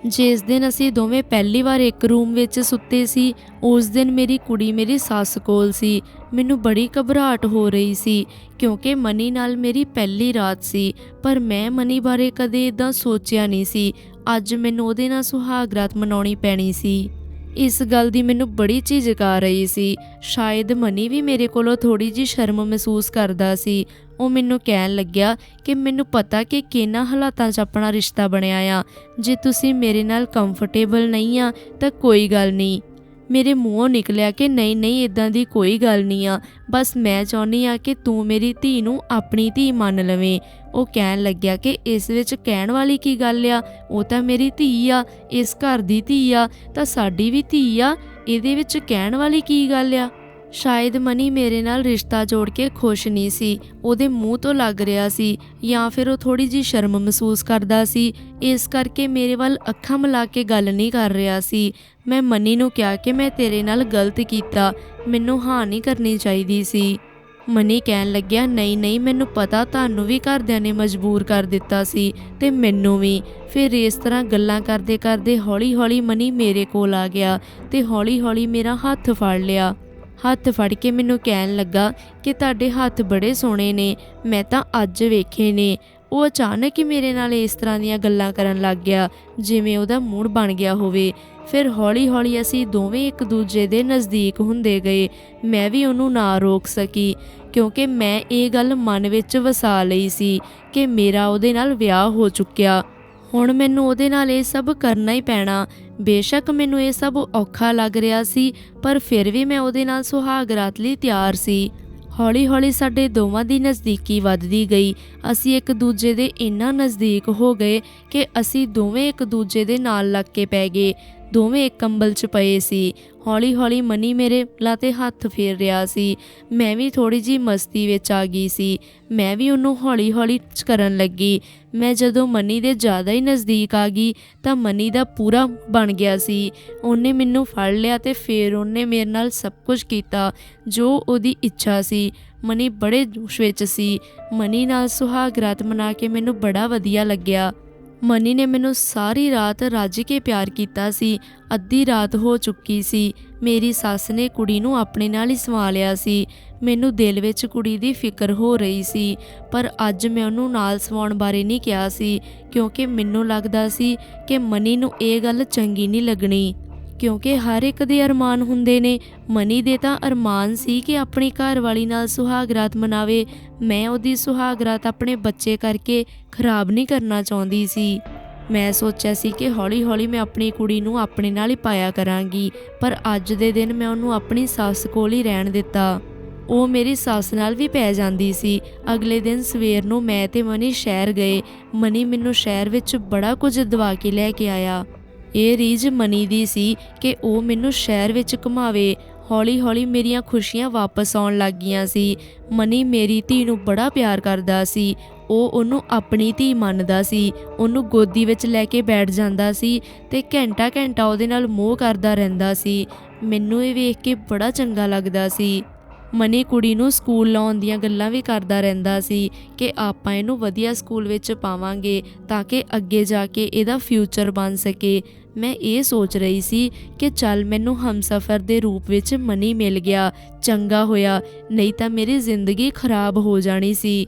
ਜਿਸ ਦਿਨ ਅਸੀਂ ਦੋਵੇਂ ਪਹਿਲੀ ਵਾਰ ਇੱਕ ਰੂਮ ਵਿੱਚ ਸੁੱਤੇ ਸੀ, ਉਸ ਦਿਨ ਮੇਰੀ ਕੁੜੀ ਮੇਰੀ ਸੱਸ ਕੋਲ ਸੀ। ਮੈਨੂੰ ਬੜੀ ਘਬਰਾਹਟ ਹੋ ਰਹੀ ਸੀ, ਕਿਉਂਕਿ ਮਨੀ ਨਾਲ ਮੇਰੀ ਪਹਿਲੀ ਰਾਤ ਸੀ। ਪਰ ਮੈਂ ਮਨੀ ਬਾਰੇ ਕਦੇ ਇਦਾਂ ਸੋਚਿਆ ਨਹੀਂ ਸੀ। ਅੱਜ ਮੈਨੂੰ ਉਹਦੇ ਨਾਲ ਸੁਹਾਗ ਰਾਤ ਮਨਾਉਣੀ ਪੈਣੀ ਸੀ। ਇਸ ਗੱਲ ਦੀ ਮੈਨੂੰ ਬੜੀ ਝਿਜਕ ਆ ਰਹੀ ਸੀ। ਸ਼ਾਇਦ ਮਨੀ ਵੀ ਮੇਰੇ ਕੋਲੋਂ ਥੋੜੀ ਜੀ ਸ਼ਰਮ ਮਹਿਸੂਸ ਕਰਦਾ ਸੀ। ਉਹ ਮੈਨੂੰ ਕਹਿਣ ਲੱਗਿਆ ਕਿ ਮੈਨੂੰ ਪਤਾ ਕਿ ਕਿਹਨਾਂ ਹਾਲਾਤਾਂ 'ਚ ਆਪਣਾ ਰਿਸ਼ਤਾ ਬਣਿਆ ਆ। ਜੇ ਤੁਸੀਂ ਮੇਰੇ ਨਾਲ ਕੰਫਰਟੇਬਲ ਨਹੀਂ ਆ ਤਾਂ ਕੋਈ ਗੱਲ ਨਹੀਂ। ਮੇਰੇ ਮੂੰਹੋਂ ਨਿਕਲਿਆ ਕਿ ਨਹੀਂ ਨਹੀਂ ਇਦਾਂ ਦੀ ਕੋਈ ਗੱਲ ਨਹੀਂ ਆ। ਬਸ ਮੈਂ ਚਾਹੁੰਦੀ ਆ ਕਿ ਤੂੰ ਮੇਰੀ ਧੀ ਨੂੰ ਆਪਣੀ ਧੀ ਮੰਨ ਲਵੇਂ। ਉਹ ਕਹਿਣ ਲੱਗਿਆ ਕਿ ਇਸ ਵਿੱਚ ਕਹਿਣ ਵਾਲੀ ਕੀ ਗੱਲ ਆ? ਉਹ ਤਾਂ ਮੇਰੀ ਧੀ ਆ, ਇਸ ਘਰ ਦੀ ਧੀ ਆ, ਤਾਂ ਸਾਡੀ ਵੀ ਧੀ ਆ। ਇਹਦੇ ਵਿੱਚ ਕਹਿਣ ਵਾਲੀ ਕੀ ਗੱਲ ਆ? ਸ਼ਾਇਦ ਮਨੀ ਮੇਰੇ ਨਾਲ ਰਿਸ਼ਤਾ ਜੋੜ ਕੇ ਖੁਸ਼ ਨਹੀਂ ਸੀ, ਉਹਦੇ ਮੂੰਹ ਤੋਂ ਲੱਗ ਰਿਹਾ ਸੀ ਜਾਂ ਫਿਰ ਉਹ ਥੋੜੀ ਜੀ ਸ਼ਰਮ ਮਹਿਸੂਸ ਕਰਦਾ ਸੀ, ਇਸ ਕਰਕੇ ਮੇਰੇ ਵੱਲ ਅੱਖਾਂ ਮਿਲਾ ਕੇ ਗੱਲ ਨਹੀਂ ਕਰ ਰਿਹਾ ਸੀ। ਮੈਂ ਮਨੀ ਨੂੰ ਕਿਹਾ ਕਿ ਮੈਂ ਤੇਰੇ ਨਾਲ ਗਲਤ ਕੀਤਾ, ਮੈਨੂੰ ਹਾਂ ਨਹੀਂ ਕਰਨੀ ਚਾਹੀਦੀ ਸੀ। ਮਨੀ ਕਹਿਣ ਲੱਗਿਆ, ਨਹੀਂ ਨਹੀਂ, ਮੈਨੂੰ ਪਤਾ ਤੁਹਾਨੂੰ ਵੀ ਘਰਦਿਆਂ ਨੇ ਮਜਬੂਰ ਕਰ ਦਿੱਤਾ ਸੀ ਤੇ ਮੈਨੂੰ ਵੀ। ਫਿਰ ਇਸ ਤਰ੍ਹਾਂ ਗੱਲਾਂ ਕਰਦੇ ਕਰਦੇ ਹੌਲੀ-ਹੌਲੀ ਮਨੀ ਮੇਰੇ ਕੋਲ ਆ ਗਿਆ ਤੇ ਹੌਲੀ-ਹੌਲੀ ਮੇਰਾ ਹੱਥ ਫੜ ਲਿਆ। ਹੱਥ ਫੜ ਕੇ ਮੈਨੂੰ ਕਹਿਣ ਲੱਗਾ ਕਿ ਤੁਹਾਡੇ ਹੱਥ ਬੜੇ ਸੋਹਣੇ ਨੇ, ਮੈਂ ਤਾਂ ਅੱਜ ਵੇਖੇ ਨੇ। ਉਹ ਅਚਾਨਕ ਹੀ ਮੇਰੇ ਨਾਲ ਇਸ ਤਰ੍ਹਾਂ ਦੀਆਂ ਗੱਲਾਂ ਕਰਨ ਲੱਗ ਗਿਆ, ਜਿਵੇਂ ਉਹਦਾ ਮੂਡ ਬਣ ਗਿਆ ਹੋਵੇ। ਫਿਰ ਹੌਲੀ-ਹੌਲੀ ਅਸੀਂ ਦੋਵੇਂ ਇੱਕ ਦੂਜੇ ਦੇ ਨਜ਼ਦੀਕ ਹੁੰਦੇ ਗਏ। ਮੈਂ ਵੀ ਉਹਨੂੰ ਨਾ ਰੋਕ ਸਕੀ, ਕਿਉਂਕਿ ਮੈਂ ਇਹ ਗੱਲ ਮਨ ਵਿੱਚ ਵਸਾ ਲਈ ਸੀ ਕਿ ਮੇਰਾ ਉਹਦੇ ਨਾਲ ਵਿਆਹ ਹੋ ਚੁੱਕਿਆ। ਹੁਣ ਮੈਨੂੰ ਉਹਦੇ ਨਾਲ ਇਹ ਸਭ ਕਰਨਾ ਹੀ ਪੈਣਾ। ਬੇਸ਼ੱਕ ਮੈਨੂੰ ਇਹ ਸਭ ਔਖਾ ਲੱਗ ਰਿਹਾ ਸੀ, ਪਰ ਫਿਰ ਵੀ ਮੈਂ ਉਹਦੇ ਨਾਲ ਸੁਹਾਗ ਰਾਤ ਲਈ ਤਿਆਰ ਸੀ। ਹੌਲੀ-ਹੌਲੀ ਸਾਡੇ ਦੋਵਾਂ ਦੀ ਨਜ਼ਦੀਕੀ ਵੱਧਦੀ ਗਈ। ਅਸੀਂ ਇੱਕ ਦੂਜੇ ਦੇ ਇੰਨਾ ਨਜ਼ਦੀਕ ਹੋ ਗਏ ਕਿ ਅਸੀਂ ਦੋਵੇਂ ਇੱਕ ਦੂਜੇ ਦੇ ਨਾਲ ਲੱਗ ਕੇ ਪੈ ਗਏ। ਦੋਵੇਂ ਇੱਕ ਕੰਬਲ 'ਚ ਪਏ ਸੀ। ਹੌਲੀ-ਹੌਲੀ ਮਨੀ ਮੇਰੇ ਲਾਤੇ ਹੱਥ ਫੇਰ ਰਿਹਾ ਸੀ। ਮੈਂ ਵੀ ਥੋੜੀ ਜੀ ਮਸਤੀ ਵਿੱਚ ਆ ਗਈ ਸੀ। ਮੈਂ ਵੀ ਉਹਨੂੰ ਹੌਲੀ-ਹੌਲੀ ਕਰਨ ਲੱਗੀ। ਮੈਂ ਜਦੋਂ ਮਨੀ ਦੇ ਜ਼ਿਆਦਾ ਹੀ ਨਜ਼ਦੀਕ ਆ ਗਈ, ਤਾਂ ਮਨੀ ਦਾ ਪੂਰਾ ਬਣ ਗਿਆ ਸੀ। ਉਹਨੇ ਮੈਨੂੰ ਫੜ ਲਿਆ ਤੇ ਫੇਰ ਉਹਨੇ ਮੇਰੇ ਨਾਲ ਸਭ ਕੁਝ ਕੀਤਾ, ਜੋ ਉਹਦੀ ਇੱਛਾ ਸੀ। ਮਨੀ ਬੜੇ ਜੋਸ਼ ਵਿੱਚ ਸੀ। ਮਨੀ ਨਾਲ ਸੁਹਾਗ ਰਾਤ ਮਨਾ ਕੇ ਮੈਨੂੰ ਬੜਾ ਵਧੀਆ ਲੱਗਿਆ। ਮਨੀ ਨੇ ਮੈਨੂੰ ਸਾਰੀ ਰਾਤ ਰੱਜ ਕੇ ਪਿਆਰ ਕੀਤਾ ਸੀ। ਅੱਧੀ ਰਾਤ ਹੋ ਚੁੱਕੀ ਸੀ। ਮੇਰੀ ਸੱਸ ਨੇ ਕੁੜੀ ਨੂੰ ਆਪਣੇ ਨਾਲ ਹੀ ਸਵਾ ਲਿਆ ਸੀ। ਮੈਨੂੰ ਦਿਲ ਵਿੱਚ ਕੁੜੀ ਦੀ ਫਿਕਰ ਹੋ ਰਹੀ ਸੀ, ਪਰ ਅੱਜ ਮੈਂ ਉਹਨੂੰ ਨਾਲ ਸਵਾਉਣ ਬਾਰੇ ਨਹੀਂ ਕਿਹਾ ਸੀ, ਕਿਉਂਕਿ ਮੈਨੂੰ ਲੱਗਦਾ ਸੀ ਕਿ ਮਨੀ ਨੂੰ ਇਹ ਗੱਲ ਚੰਗੀ ਨਹੀਂ ਲੱਗਣੀ। ਕਿਉਂਕਿ ਹਰ ਇੱਕ ਦੇ ਅਰਮਾਨ ਹੁੰਦੇ ਨੇ। ਮਨੀ ਦੇ ਤਾਂ ਅਰਮਾਨ ਸੀ ਕਿ ਆਪਣੀ ਘਰ ਵਾਲੀ ਨਾਲ ਸੁਹਾਗ ਰਾਤ ਮਨਾਵੇ। ਮੈਂ ਉਹਦੀ ਸੁਹਾਗ ਰਾਤ ਆਪਣੇ ਬੱਚੇ ਕਰਕੇ ਖਰਾਬ ਨਹੀਂ ਕਰਨਾ ਚਾਹੁੰਦੀ ਸੀ। ਮੈਂ ਸੋਚਿਆ ਸੀ ਕਿ ਹੌਲੀ-ਹੌਲੀ ਮੈਂ ਆਪਣੀ ਕੁੜੀ ਨੂੰ ਆਪਣੇ ਨਾਲ ਹੀ ਪਾਇਆ ਕਰਾਂਗੀ, ਪਰ ਅੱਜ ਦੇ ਦਿਨ ਮੈਂ ਉਹਨੂੰ ਆਪਣੀ ਸੱਸ ਕੋਲ ਹੀ ਰਹਿਣ ਦਿੱਤਾ। ਉਹ ਮੇਰੀ ਸੱਸ ਨਾਲ ਵੀ ਪੈ ਜਾਂਦੀ ਸੀ। ਅਗਲੇ ਦਿਨ ਸਵੇਰ ਨੂੰ ਮੈਂ ਤੇ ਮਨੀ ਸ਼ਹਿਰ ਗਏ। ਮਨੀ ਮੈਨੂੰ ਸ਼ਹਿਰ ਵਿੱਚ ਬੜਾ ਕੁਝ ਦਵਾ ਕੇ ਲੈ ਕੇ ਆਇਆ। ਇਹ ਰੀਝ ਮਨੀ ਦੀ ਸੀ ਕਿ ਉਹ ਮੈਨੂੰ ਸ਼ਹਿਰ ਵਿੱਚ ਘੁਮਾਵੇ। ਹੌਲੀ-ਹੌਲੀ ਮੇਰੀਆਂ ਖੁਸ਼ੀਆਂ ਵਾਪਸ ਆਉਣ ਲੱਗੀਆਂ ਸੀ। ਮਨੀ ਮੇਰੀ ਧੀ ਨੂੰ ਬੜਾ ਪਿਆਰ ਕਰਦਾ ਸੀ। ਉਹ ਉਹਨੂੰ ਆਪਣੀ ਧੀ ਮੰਨਦਾ ਸੀ। ਉਹਨੂੰ ਗੋਦੀ ਵਿੱਚ ਲੈ ਕੇ ਬੈਠ ਜਾਂਦਾ ਸੀ ਤੇ ਘੰਟਾ-ਘੰਟਾ ਉਹਦੇ ਨਾਲ ਮੋਹ ਕਰਦਾ ਰਹਿੰਦਾ ਸੀ। ਮੈਨੂੰ ਇਹ ਵੇਖ ਕੇ ਬੜਾ ਚੰਗਾ ਲੱਗਦਾ ਸੀ। ਮਨੀ ਕੁੜੀ ਨੂੰ ਸਕੂਲ ਲਾਉਣ ਦੀਆਂ ਗੱਲਾਂ ਵੀ ਕਰਦਾ ਰਹਿੰਦਾ ਸੀ ਕਿ ਆਪਾਂ ਇਹਨੂੰ ਵਧੀਆ ਸਕੂਲ ਵਿੱਚ ਪਾਵਾਂਗੇ ਤਾਂ ਕਿ ਅੱਗੇ ਜਾ ਕੇ ਇਹਦਾ ਫਿਊਚਰ ਬਣ ਸਕੇ। ਮੈਂ ਇਹ ਸੋਚ ਰਹੀ ਸੀ ਕਿ ਚੱਲ ਮੈਨੂੰ ਹਮਸਫਰ ਦੇ ਰੂਪ ਵਿੱਚ ਮਨੀ ਮਿਲ ਗਿਆ, ਚੰਗਾ ਹੋਇਆ, ਨਹੀਂ ਤਾਂ ਮੇਰੀ ਜ਼ਿੰਦਗੀ ਖਰਾਬ ਹੋ ਜਾਣੀ ਸੀ।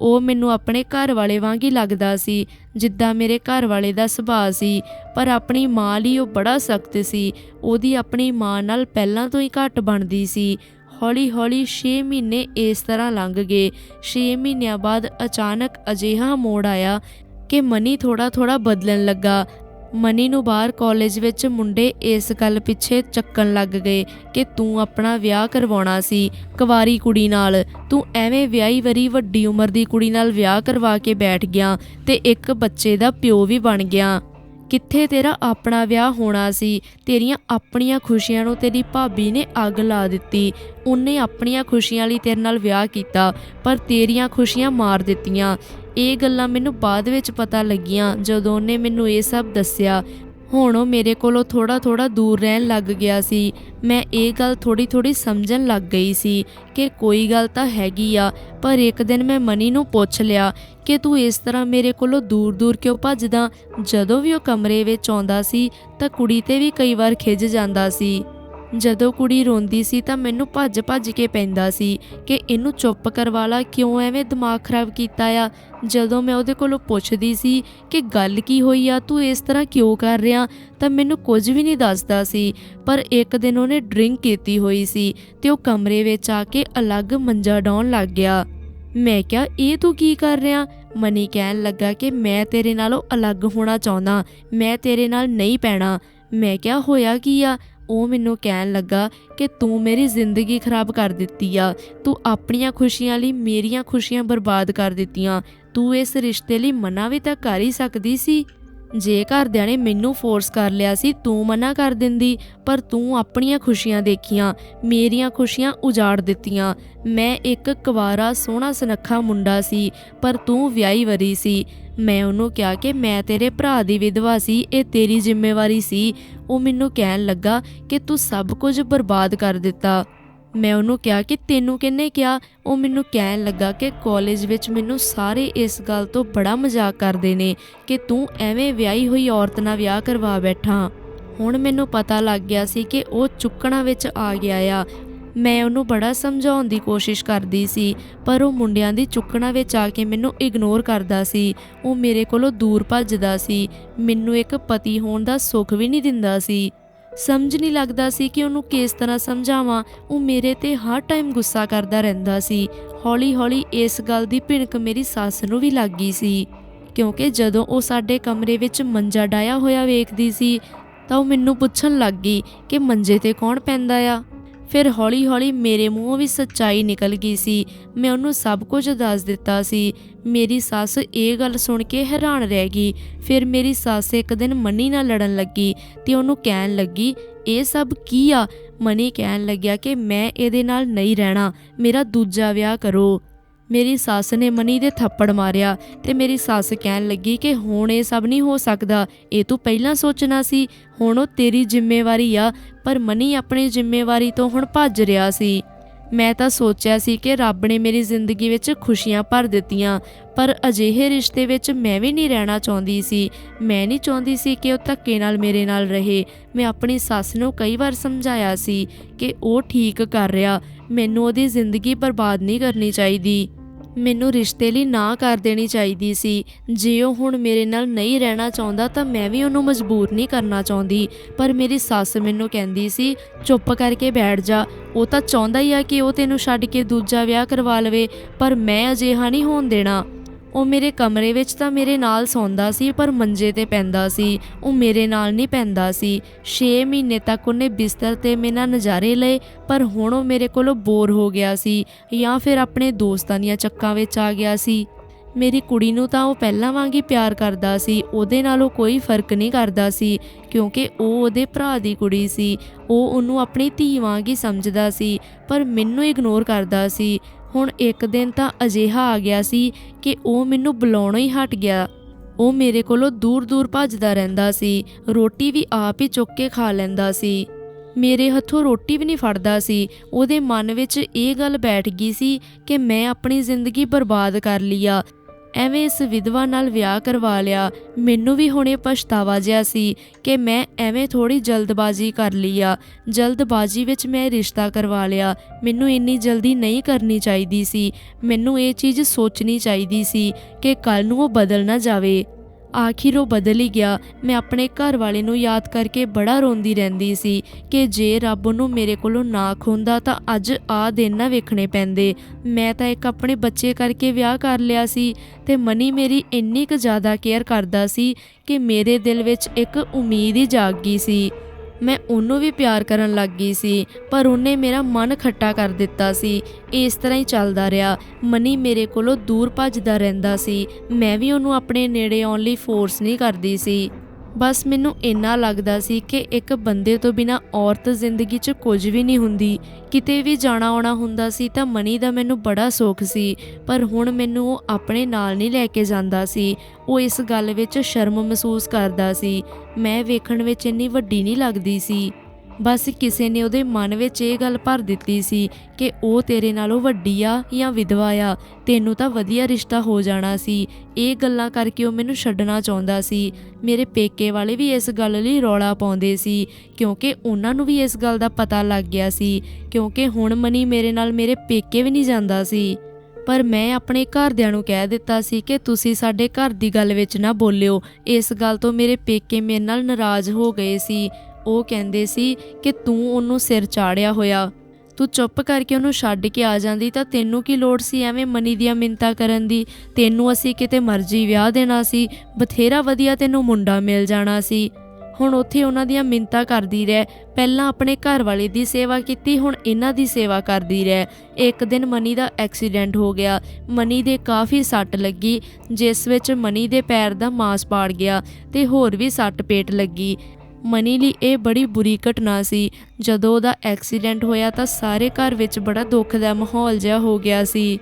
ਉਹ ਮੈਨੂੰ ਆਪਣੇ ਘਰ ਵਾਲੇ ਵਾਂਗ ਹੀ ਲੱਗਦਾ ਸੀ, ਜਿੱਦਾਂ ਮੇਰੇ ਘਰ ਵਾਲੇ ਦਾ ਸੁਭਾਅ ਸੀ, ਪਰ ਆਪਣੀ ਮਾਂ ਲਈ ਉਹ ਬੜਾ ਸਖਤ ਸੀ। ਉਹਦੀ ਆਪਣੀ ਮਾਂ ਨਾਲ ਪਹਿਲਾਂ ਤੋਂ ਹੀ ਘੱਟ ਬਣਦੀ ਸੀ। ਹੌਲੀ-ਹੌਲੀ 6 ਮਹੀਨੇ ਇਸ ਤਰ੍ਹਾਂ ਲੰਘ ਗਏ। 6 ਮਹੀਨਿਆਂ ਬਾਅਦ ਅਚਾਨਕ ਅਜਿਹਾ ਮੋੜ ਆਇਆ ਕਿ ਮਨੀ ਥੋੜਾ-ਥੋੜਾ ਬਦਲਣ ਲੱਗਾ। ਮਨੀ ਨੂੰ ਬਾਹਰ ਕਾਲਜ ਵਿੱਚ ਮੁੰਡੇ ਇਸ ਗੱਲ ਪਿੱਛੇ ਚੱਕਣ ਲੱਗ ਗਏ ਕਿ ਤੂੰ ਆਪਣਾ ਵਿਆਹ ਕਰਵਾਉਣਾ ਸੀ, ਕੁਵਾਰੀ ਕੁੜੀ ਨਾਲ। ਤੂੰ ਐਵੇਂ ਵਿਆਹੀ ਵਰੀ ਵੱਡੀ ਉਮਰ ਦੀ ਕੁੜੀ ਨਾਲ ਵਿਆਹ ਕਰਵਾ ਕੇ ਬੈਠ ਗਿਆ ਤੇ ਇੱਕ ਬੱਚੇ ਦਾ ਪਿਓ ਵੀ ਬਣ ਗਿਆ। ਕਿੱਥੇ ਤੇਰਾ ਆਪਣਾ ਵਿਆਹ ਹੋਣਾ ਸੀ? ਤੇਰੀਆਂ ਆਪਣੀਆਂ ਖੁਸ਼ੀਆਂ ਨੂੰ ਤੇਰੀ ਭਾਬੀ ਨੇ ਅੱਗ ਲਾ ਦਿੱਤੀ। ਉਹਨੇ ਆਪਣੀਆਂ ਖੁਸ਼ੀਆਂ ਲਈ ਤੇਰੇ ਨਾਲ ਵਿਆਹ ਕੀਤਾ, ਪਰ ਤੇਰੀਆਂ ਖੁਸ਼ੀਆਂ ਮਾਰ ਦਿੱਤੀਆਂ। ਇਹ ਗੱਲਾਂ ਮੈਨੂੰ ਬਾਅਦ ਵਿੱਚ ਪਤਾ ਲੱਗੀਆਂ ਜਦੋਂ ਉਹਨੇ ਮੈਨੂੰ ਇਹ ਸਭ ਦੱਸਿਆ। ਹੁਣ ਉਹ ਮੇਰੇ ਕੋਲੋਂ ਥੋੜਾ ਥੋੜਾ ਦੂਰ ਰਹਿਣ ਲੱਗ ਗਿਆ ਸੀ। ਮੈਂ ਇਹ ਗੱਲ ਥੋੜੀ ਥੋੜੀ ਸਮਝਣ ਲੱਗ ਗਈ ਸੀ ਕਿ ਕੋਈ ਗੱਲ ਤਾਂ ਹੈਗੀ ਆ, ਪਰ ਇੱਕ ਦਿਨ ਮੈਂ ਮਨੀ ਨੂੰ ਪੁੱਛ ਲਿਆ ਕਿ ਤੂੰ ਇਸ ਤਰ੍ਹਾਂ ਮੇਰੇ ਕੋਲੋਂ ਦੂਰ ਦੂਰ ਕਿਉਂ ਭੱਜਦਾ? ਜਦੋਂ ਵੀ ਉਹ ਕਮਰੇ ਵਿੱਚ ਆਉਂਦਾ ਸੀ ਤਾਂ ਕੁੜੀ ਤੇ ਵੀ ਕਈ ਵਾਰ ਖਿੱਝ ਜਾਂਦਾ ਸੀ। ਜਦੋਂ ਕੁੜੀ ਰੋਂਦੀ ਸੀ ਤਾਂ ਮੈਨੂੰ ਭੱਜ-ਭੱਜ ਕੇ ਪੈਂਦਾ ਸੀ ਕਿ ਇਹਨੂੰ ਚੁੱਪ ਕਰਵਾ ਲਾ, ਕਿਉਂ ਐਵੇਂ ਦਿਮਾਗ ਖਰਾਬ ਕੀਤਾ ਆ? ਜਦੋਂ ਮੈਂ ਉਹਦੇ ਕੋਲੋਂ ਪੁੱਛਦੀ ਸੀ ਕਿ ਗੱਲ ਕੀ ਹੋਈ ਆ, ਤੂੰ ਇਸ ਤਰ੍ਹਾਂ ਕਿਉਂ ਕਰ ਰਿਹਾ? ਤਾਂ ਮੈਨੂੰ ਕੁਝ ਵੀ ਨਹੀਂ ਦੱਸਦਾ ਸੀ, ਪਰ ਇੱਕ ਦਿਨ ਉਹਨੇ ਡਰਿੰਕ ਕੀਤੀ ਹੋਈ ਸੀ ਤੇ ਉਹ ਕਮਰੇ ਵਿੱਚ ਆ ਕੇ ਅਲੱਗ ਮੰਜਾ ਡਾਉਣ ਲੱਗ ਗਿਆ। ਮੈਂ ਕਿਹਾ, ਇਹ ਤੂੰ ਕੀ ਕਰ ਰਿਹਾ? ਮਨੀ ਕਹਿਣ ਲੱਗਾ ਕਿ ਮੈਂ ਤੇਰੇ ਨਾਲੋਂ ਅਲੱਗ ਹੋਣਾ ਚਾਹੁੰਦਾ, ਮੈਂ ਤੇਰੇ ਨਾਲ ਨਹੀਂ ਪੈਣਾ। ਮੈਂ ਕਿਹਾ, ਹੋਇਆ ਕੀ ਆ? ਉਹ ਮੈਨੂੰ ਕਹਿਣ ਲੱਗਾ ਕਿ ਤੂੰ ਮੇਰੀ ਜ਼ਿੰਦਗੀ ਖਰਾਬ ਕਰ ਦਿੱਤੀ ਆ। ਤੂੰ ਆਪਣੀਆਂ ਖੁਸ਼ੀਆਂ ਲਈ ਮੇਰੀਆਂ ਖੁਸ਼ੀਆਂ ਬਰਬਾਦ ਕਰ ਦਿੱਤੀਆਂ। ਤੂੰ ਇਸ ਰਿਸ਼ਤੇ ਲਈ ਮਨਾ ਵੀ ਤਾਂ ਕਰ ਹੀ ਸਕਦੀ ਸੀ। ਜੇ ਘਰਦਿਆਂ ਨੇ ਮੈਨੂੰ ਫੋਰਸ ਕਰ ਲਿਆ ਸੀ, ਤੂੰ ਮਨਾ ਕਰ ਦਿੰਦੀ, ਪਰ ਤੂੰ ਆਪਣੀਆਂ ਖੁਸ਼ੀਆਂ ਦੇਖੀਆਂ, ਮੇਰੀਆਂ ਖੁਸ਼ੀਆਂ ਉਜਾੜ ਦਿੱਤੀਆਂ। ਮੈਂ ਇੱਕ ਕੁਵਾਰਾ ਸੋਹਣਾ ਸੁਨੱਖਾ ਮੁੰਡਾ ਸੀ, ਪਰ ਤੂੰ ਵਿਆਹੀ ਵਰੀ ਸੀ। ਮੈਂ ਉਹਨੂੰ ਕਿਹਾ ਕਿ ਮੈਂ ਤੇਰੇ ਭਰਾ ਦੀ ਵਿਧਵਾ ਸੀ, ਇਹ ਤੇਰੀ ਜ਼ਿੰਮੇਵਾਰੀ ਸੀ। ਉਹ ਮੈਨੂੰ ਕਹਿਣ ਲੱਗਾ ਕਿ ਤੂੰ ਸਭ ਕੁਝ ਬਰਬਾਦ ਕਰ ਦਿੱਤਾ। ਮੈਂ ਉਹਨੂੰ ਕਿਹਾ ਕਿ ਤੈਨੂੰ ਕਿਹਨੇ ਕਿਹਾ? ਉਹ ਮੈਨੂੰ ਕਹਿਣ ਲੱਗਾ ਕਿ ਕਾਲਜ ਵਿੱਚ ਮੈਨੂੰ ਸਾਰੇ ਇਸ ਗੱਲ ਤੋਂ ਬੜਾ ਮਜ਼ਾਕ ਕਰਦੇ ਨੇ ਕਿ ਤੂੰ ਐਵੇਂ ਵਿਆਹੀ ਹੋਈ ਔਰਤ ਨਾਲ ਵਿਆਹ ਕਰਵਾ ਬੈਠਾ। ਹੁਣ ਮੈਨੂੰ ਪਤਾ ਲੱਗ ਗਿਆ ਸੀ ਕਿ ਉਹ ਚੁੱਕਣਾ ਵਿੱਚ ਆ ਗਿਆ ਆ। ਮੈਂ ਉਹਨੂੰ ਬੜਾ ਸਮਝਾਉਣ ਦੀ ਕੋਸ਼ਿਸ਼ ਕਰਦੀ ਸੀ, ਪਰ ਉਹ ਮੁੰਡਿਆਂ ਦੀ ਚੁੱਕਣਾ ਵਿੱਚ ਆ ਕੇ ਮੈਨੂੰ ਇਗਨੋਰ ਕਰਦਾ ਸੀ। ਉਹ ਮੇਰੇ ਕੋਲੋਂ ਦੂਰ ਭੱਜਦਾ ਸੀ। ਮੈਨੂੰ ਇੱਕ ਪਤੀ ਹੋਣ ਦਾ ਸੁੱਖ ਵੀ ਨਹੀਂ ਦਿੰਦਾ ਸੀ। ਸਮਝ ਨਹੀਂ ਲੱਗਦਾ ਸੀ ਕਿ ਉਹਨੂੰ ਕਿਸ ਤਰ੍ਹਾਂ ਸਮਝਾਵਾਂ। ਉਹ ਮੇਰੇ ਤੇ ਹਰ ਟਾਈਮ ਗੁੱਸਾ ਕਰਦਾ ਰਹਿੰਦਾ ਸੀ। ਹੌਲੀ-ਹੌਲੀ ਇਸ ਗੱਲ ਦੀ ਭਿਣਕ ਮੇਰੀ ਸੱਸ ਨੂੰ ਵੀ ਲੱਗ ਗਈ ਸੀ। ਕਿਉਂਕਿ ਜਦੋਂ ਉਹ ਸਾਡੇ ਕਮਰੇ ਵਿੱਚ ਮੰਜਾ ਡਾਇਆ ਹੋਇਆ ਵੇਖਦੀ ਸੀ, ਤਾਂ ਉਹ ਮੈਨੂੰ ਪੁੱਛਣ ਲੱਗ ਗਈ ਕਿ ਮੰਜੇ ਤੇ ਕੌਣ ਪੈਂਦਾ ਆ? ਫਿਰ ਹੌਲੀ-ਹੌਲੀ ਮੇਰੇ ਮੂੰਹੋਂ ਵੀ ਸੱਚਾਈ ਨਿਕਲ ਗਈ ਸੀ। ਮੈਂ ਉਹਨੂੰ ਸਭ ਕੁਝ ਦੱਸ ਦਿੱਤਾ ਸੀ। ਮੇਰੀ ਸੱਸ ਇਹ ਗੱਲ ਸੁਣ ਕੇ ਹੈਰਾਨ ਰਹਿ ਗਈ। ਫਿਰ ਮੇਰੀ ਸੱਸ ਇੱਕ ਦਿਨ ਮਨੀ ਨਾਲ ਲੜਨ ਲੱਗੀ ਤੇ ਉਹਨੂੰ ਕਹਿਣ ਲੱਗੀ, ਇਹ ਸਭ ਕੀ ਆ? ਮਨੀ ਕਹਿਣ ਲੱਗਿਆ ਕਿ ਮੈਂ ਇਹਦੇ ਨਾਲ ਨਹੀਂ ਰਹਿਣਾ, ਮੇਰਾ ਦੂਜਾ ਵਿਆਹ ਕਰੋ। ਮੇਰੀ ਸੱਸ ਨੇ ਮਨੀ ਦੇ ਥੱਪੜ ਮਾਰਿਆ ਤੇ ਮੇਰੀ ਸੱਸ ਕਹਿਣ ਲੱਗੀ ਕਿ ਹੁਣ ਇਹ ਸਭ ਨਹੀਂ ਹੋ ਸਕਦਾ, ਇਹ ਤੂੰ ਪਹਿਲਾਂ ਸੋਚਣਾ ਸੀ, ਹੁਣ ਉਹ ਤੇਰੀ ਜ਼ਿੰਮੇਵਾਰੀ ਆ, ਪਰ ਮਨੀ ਆਪਣੀ ਜ਼ਿੰਮੇਵਾਰੀ ਤੋਂ ਹੁਣ ਭੱਜ ਰਿਹਾ ਸੀ। ਮੈਂ ਤਾਂ ਸੋਚਿਆ ਸੀ ਕਿ ਰੱਬ ਨੇ ਮੇਰੀ ਜ਼ਿੰਦਗੀ ਵਿੱਚ ਖੁਸ਼ੀਆਂ ਭਰ ਦਿੱਤੀਆਂ, ਪਰ ਅਜਿਹੇ ਰਿਸ਼ਤੇ ਵਿੱਚ ਮੈਂ ਵੀ ਨਹੀਂ ਰਹਿਣਾ ਚਾਹੁੰਦੀ ਸੀ। ਮੈਂ ਨਹੀਂ ਚਾਹੁੰਦੀ ਸੀ ਕਿ ਉਹ ਧੱਕੇ ਨਾਲ ਮੇਰੇ ਨਾਲ ਰਹੇ। ਮੈਂ ਆਪਣੀ ਸੱਸ ਨੂੰ ਕਈ ਵਾਰ ਸਮਝਾਇਆ ਸੀ ਕਿ ਉਹ ਠੀਕ ਕਰ ਰਿਹਾ, ਮੈਨੂੰ ਉਹਦੀ ਜ਼ਿੰਦਗੀ ਬਰਬਾਦ ਨਹੀਂ ਕਰਨੀ ਚਾਹੀਦੀ। ਮੈਨੂੰ ਰਿਸ਼ਤੇ ਲਈ ਨਾ ਕਰ ਦੇਣੀ ਚਾਹੀਦੀ ਸੀ। ਜੇ ਉਹ ਹੁਣ ਮੇਰੇ ਨਾਲ ਨਹੀਂ ਰਹਿਣਾ ਚਾਹੁੰਦਾ ਤਾਂ ਮੈਂ ਵੀ ਉਹਨੂੰ ਮਜਬੂਰ ਨਹੀਂ ਕਰਨਾ ਚਾਹੁੰਦੀ। ਪਰ ਮੇਰੀ ਸੱਸ ਮੈਨੂੰ ਕਹਿੰਦੀ ਸੀ, ਚੁੱਪ ਕਰਕੇ ਬੈਠ ਜਾ। ਉਹ ਤਾਂ ਚਾਹੁੰਦਾ ਹੀ ਆ ਕਿ ਉਹ ਤੈਨੂੰ ਛੱਡ ਕੇ ਦੂਜਾ ਵਿਆਹ ਕਰਵਾ ਲਵੇ, ਪਰ ਮੈਂ ਅਜਿਹਾ ਨਹੀਂ ਹੋਣ ਦੇਣਾ। ਉਹ ਮੇਰੇ ਕਮਰੇ ਵਿੱਚ ਤਾਂ ਮੇਰੇ ਨਾਲ ਸੌਂਦਾ ਸੀ, ਪਰ ਮੰਜੇ ਤੇ ਪੈਂਦਾ ਸੀ। ਉਹ ਮੇਰੇ ਨਾਲ ਨਹੀਂ ਪੈਂਦਾ ਸੀ। 6 ਮਹੀਨੇ ਤੱਕ ਉਹਨੇ ਬਿਸਤਰ ਤੇ ਮੇਰੇ ਨਾਲ ਨਜ਼ਾਰੇ ਲਏ, ਪਰ ਹੁਣ ਉਹ ਮੇਰੇ ਕੋਲੋਂ ਬੋਰ ਹੋ ਗਿਆ ਸੀ ਜਾਂ ਫਿਰ ਆਪਣੇ ਦੋਸਤਾਂ ਦੀਆਂ ਚੱਕਾਂ ਵਿੱਚ ਆ ਗਿਆ ਸੀ। ਮੇਰੀ ਕੁੜੀ ਨੂੰ ਤਾਂ ਉਹ ਪਹਿਲਾਂ ਵਾਂਗ ਹੀ ਪਿਆਰ ਕਰਦਾ ਸੀ। ਉਹਦੇ ਨਾਲ ਉਹ ਕੋਈ ਫ਼ਰਕ ਨਹੀਂ ਕਰਦਾ ਸੀ, ਕਿਉਂਕਿ ਉਹ ਉਹਦੇ ਭਰਾ ਦੀ ਕੁੜੀ ਸੀ। ਉਹ ਉਹਨੂੰ ਆਪਣੀ ਧੀ ਵਾਂਗ ਹੀ ਸਮਝਦਾ ਸੀ, ਪਰ ਮੈਨੂੰ ਇਗਨੋਰ ਕਰਦਾ ਸੀ। ਹੁਣ ਇੱਕ ਦਿਨ ਤਾਂ ਅਜਿਹਾ ਆ ਗਿਆ ਸੀ ਕਿ ਉਹ ਮੈਨੂੰ ਬੁਲਾਉਣਾ ਹੀ ਹਟ ਗਿਆ। ਉਹ ਮੇਰੇ ਕੋਲੋਂ ਦੂਰ-ਦੂਰ ਭੱਜਦਾ ਰਹਿੰਦਾ ਸੀ, ਰੋਟੀ ਵੀ ਆਪ ਹੀ ਚੁੱਕ ਕੇ ਖਾ ਲੈਂਦਾ ਸੀ। ਮੇਰੇ ਹੱਥੋਂ ਰੋਟੀ ਵੀ ਨਹੀਂ ਫੜਦਾ ਸੀ, ਉਹਦੇ ਮਨ ਵਿੱਚ ਇਹ ਗੱਲ ਬੈਠ ਗਈ ਸੀ ਕਿ ਮੈਂ ਆਪਣੀ ਜ਼ਿੰਦਗੀ ਬਰਬਾਦ ਕਰ ਲਈ ਆ ਐਵੇਂ ਇਸ ਵਿਧਵਾ ਨਾਲ ਵਿਆਹ ਕਰਵਾ ਲਿਆ। ਮੈਨੂੰ ਵੀ ਹੁਣੇ ਪਛਤਾਵਾ ਜਿਹਾ ਸੀ ਕਿ ਮੈਂ ਐਵੇਂ ਥੋੜੀ ਜਲਦਬਾਜ਼ੀ ਕਰ ਲਈ ਆ। ਜਲਦਬਾਜ਼ੀ ਵਿੱਚ ਮੈਂ ਰਿਸ਼ਤਾ ਕਰਵਾ ਲਿਆ। ਮੈਨੂੰ ਇੰਨੀ ਜਲਦੀ ਨਹੀਂ ਕਰਨੀ ਚਾਹੀਦੀ ਸੀ। ਮੈਨੂੰ ਇਹ ਚੀਜ਼ ਸੋਚਣੀ ਚਾਹੀਦੀ ਸੀ ਕਿ ਕੱਲ ਨੂੰ ਉਹ ਬਦਲ ਨਾ ਜਾਵੇ। ਆਖਿਰ ਉਹ ਬਦਲ ਹੀ ਗਿਆ। ਮੈਂ ਆਪਣੇ ਘਰ ਵਾਲੇ ਨੂੰ ਯਾਦ ਕਰਕੇ ਬੜਾ ਰੋਂਦੀ ਰਹਿੰਦੀ ਸੀ ਕਿ ਜੇ ਰੱਬ ਨੂੰ ਮੇਰੇ ਕੋਲੋਂ ਨਾ ਖੁੰਦਾ ਤਾਂ ਅੱਜ ਆ ਦਿਨ ਨਾ ਵੇਖਣੇ ਪੈਂਦੇ। ਮੈਂ ਤਾਂ ਇੱਕ ਆਪਣੇ ਬੱਚੇ ਕਰਕੇ ਵਿਆਹ ਕਰ ਲਿਆ ਸੀ ਤੇ ਮਨੀ ਮੇਰੀ ਇੰਨੀ ਕੁ ਜ਼ਿਆਦਾ ਕੇਅਰ ਕਰਦਾ ਸੀ ਕਿ ਮੇਰੇ ਦਿਲ ਵਿੱਚ ਇੱਕ ਉਮੀਦ ਹੀ ਜਾਗ ਗਈ ਸੀ। ਮੈਂ ਉਹਨੂੰ ਵੀ ਪਿਆਰ ਕਰਨ ਲੱਗ ਗਈ ਸੀ, ਪਰ ਉਹਨੇ ਮੇਰਾ ਮਨ ਖੱਟਾ ਕਰ ਦਿੱਤਾ ਸੀ। ਇਸ ਤਰ੍ਹਾਂ ਹੀ ਚੱਲਦਾ ਰਿਹਾ। ਮਨੀ ਮੇਰੇ ਕੋਲੋਂ ਦੂਰ ਭੱਜਦਾ ਰਹਿੰਦਾ ਸੀ। ਮੈਂ ਵੀ ਉਹਨੂੰ ਆਪਣੇ ਨੇੜੇ ਆਉਣ ਲਈ ਫੋਰਸ ਨਹੀਂ ਕਰਦੀ ਸੀ। ਬਸ ਮੈਨੂੰ ਇੰਨਾ ਲੱਗਦਾ ਸੀ ਕਿ ਇੱਕ ਬੰਦੇ ਤੋਂ ਬਿਨਾ ਔਰਤ ਜ਼ਿੰਦਗੀ 'ਚ ਕੁਝ ਵੀ ਨਹੀਂ ਹੁੰਦੀ। ਕਿਤੇ ਵੀ ਜਾਣਾ ਆਉਣਾ ਹੁੰਦਾ ਸੀ ਤਾਂ ਮਨੀ ਦਾ ਮੈਨੂੰ ਬੜਾ ਸੁੱਖ ਸੀ, ਪਰ ਹੁਣ ਮੈਨੂੰ ਉਹ ਆਪਣੇ ਨਾਲ ਨਹੀਂ ਲੈ ਕੇ ਜਾਂਦਾ ਸੀ। ਉਹ ਇਸ ਗੱਲ ਵਿੱਚ ਸ਼ਰਮ ਮਹਿਸੂਸ ਕਰਦਾ ਸੀ। ਮੈਂ ਵੇਖਣ ਵਿੱਚ ਇੰਨੀ ਵੱਡੀ ਨਹੀਂ ਲੱਗਦੀ ਸੀ। ਬਸ ਕਿਸੇ ਨੇ ਉਹਦੇ ਮਨ ਵਿੱਚ ਇਹ ਗੱਲ ਭਰ ਦਿੱਤੀ ਸੀ ਕਿ ਉਹ ਤੇਰੇ ਨਾਲੋਂ ਵੱਡੀ ਆ ਜਾਂ ਵਿਧਵਾ ਆ, ਤੈਨੂੰ ਤਾਂ ਵਧੀਆ ਰਿਸ਼ਤਾ ਹੋ ਜਾਣਾ ਸੀ। ਇਹ ਗੱਲਾਂ ਕਰਕੇ ਉਹ ਮੈਨੂੰ ਛੱਡਣਾ ਚਾਹੁੰਦਾ ਸੀ। ਮੇਰੇ ਪੇਕੇ ਵਾਲੇ ਵੀ ਇਸ ਗੱਲ ਲਈ ਰੌਲਾ ਪਾਉਂਦੇ ਸੀ, ਕਿਉਂਕਿ ਉਹਨਾਂ ਨੂੰ ਵੀ ਇਸ ਗੱਲ ਦਾ ਪਤਾ ਲੱਗ ਗਿਆ ਸੀ, ਕਿਉਂਕਿ ਹੁਣ ਮਨੀ ਮੇਰੇ ਨਾਲ ਮੇਰੇ ਪੇਕੇ ਵੀ ਨਹੀਂ ਜਾਂਦਾ ਸੀ। ਪਰ ਮੈਂ ਆਪਣੇ ਘਰਦਿਆਂ ਨੂੰ ਕਹਿ ਦਿੱਤਾ ਸੀ ਕਿ ਤੁਸੀਂ ਸਾਡੇ ਘਰ ਦੀ ਗੱਲ ਵਿੱਚ ਨਾ ਬੋਲਿਓ। ਇਸ ਗੱਲ ਤੋਂ ਮੇਰੇ ਪੇਕੇ ਮੇਰੇ ਨਾਲ ਨਾਰਾਜ਼ ਹੋ ਗਏ ਸੀ। ਉਹ ਕਹਿੰਦੇ ਸੀ ਕਿ ਤੂੰ ਉਹਨੂੰ ਸਿਰ ਚਾੜਿਆ ਹੋਇਆ। ਤੂੰ ਚੁੱਪ ਕਰਕੇ ਉਹਨੂੰ ਛੱਡ ਕੇ ਆ ਜਾਂਦੀ ਤਾਂ ਤੈਨੂੰ ਕੀ ਲੋੜ ਸੀ ਐਵੇਂ ਮਨੀ ਦੀਆਂ ਮਿੰਤਾ ਕਰਨ ਦੀ? ਤੈਨੂੰ ਅਸੀਂ ਕਿਤੇ ਮਰਜ਼ੀ ਵਿਆਹ ਦੇਣਾ ਸੀ, ਬਥੇਰਾ ਵਧੀਆ ਤੈਨੂੰ ਮੁੰਡਾ ਮਿਲ ਜਾਣਾ ਸੀ। ਹੁਣ ਉੱਥੇ ਉਹਨਾਂ ਦੀਆਂ ਮਿੰਤਾ ਕਰਦੀ ਰਹਿ, ਪਹਿਲਾਂ ਆਪਣੇ ਘਰ ਵਾਲੇ ਦੀ ਸੇਵਾ ਕੀਤੀ, ਹੁਣ ਇਹਨਾਂ ਦੀ ਸੇਵਾ ਕਰਦੀ ਰਹਿ। ਇੱਕ ਦਿਨ ਮਨੀ ਦਾ ਐਕਸੀਡੈਂਟ ਹੋ ਗਿਆ। ਮਨੀ ਦੇ ਕਾਫੀ ਸੱਟ ਲੱਗੀ, ਜਿਸ ਵਿੱਚ ਮਨੀ ਦੇ ਪੈਰ ਦਾ ਮਾਸ ਪਾੜ ਗਿਆ ਤੇ ਹੋਰ ਵੀ ਸੱਟ ਪੇਟ ਲੱਗੀ। ਮਨੀ ਲਈ ਇਹ ਬੜੀ ਬੁਰੀ ਘਟਨਾ ਸੀ। ਜਦੋਂ ਉਹਦਾ ਐਕਸੀਡੈਂਟ ਹੋਇਆ ਤਾਂ ਸਾਰੇ ਘਰ ਵਿੱਚ ਬੜਾ ਦੁੱਖ ਦਾ ਮਾਹੌਲ ਜਿਹਾ ਹੋ ਗਿਆ ਸੀ।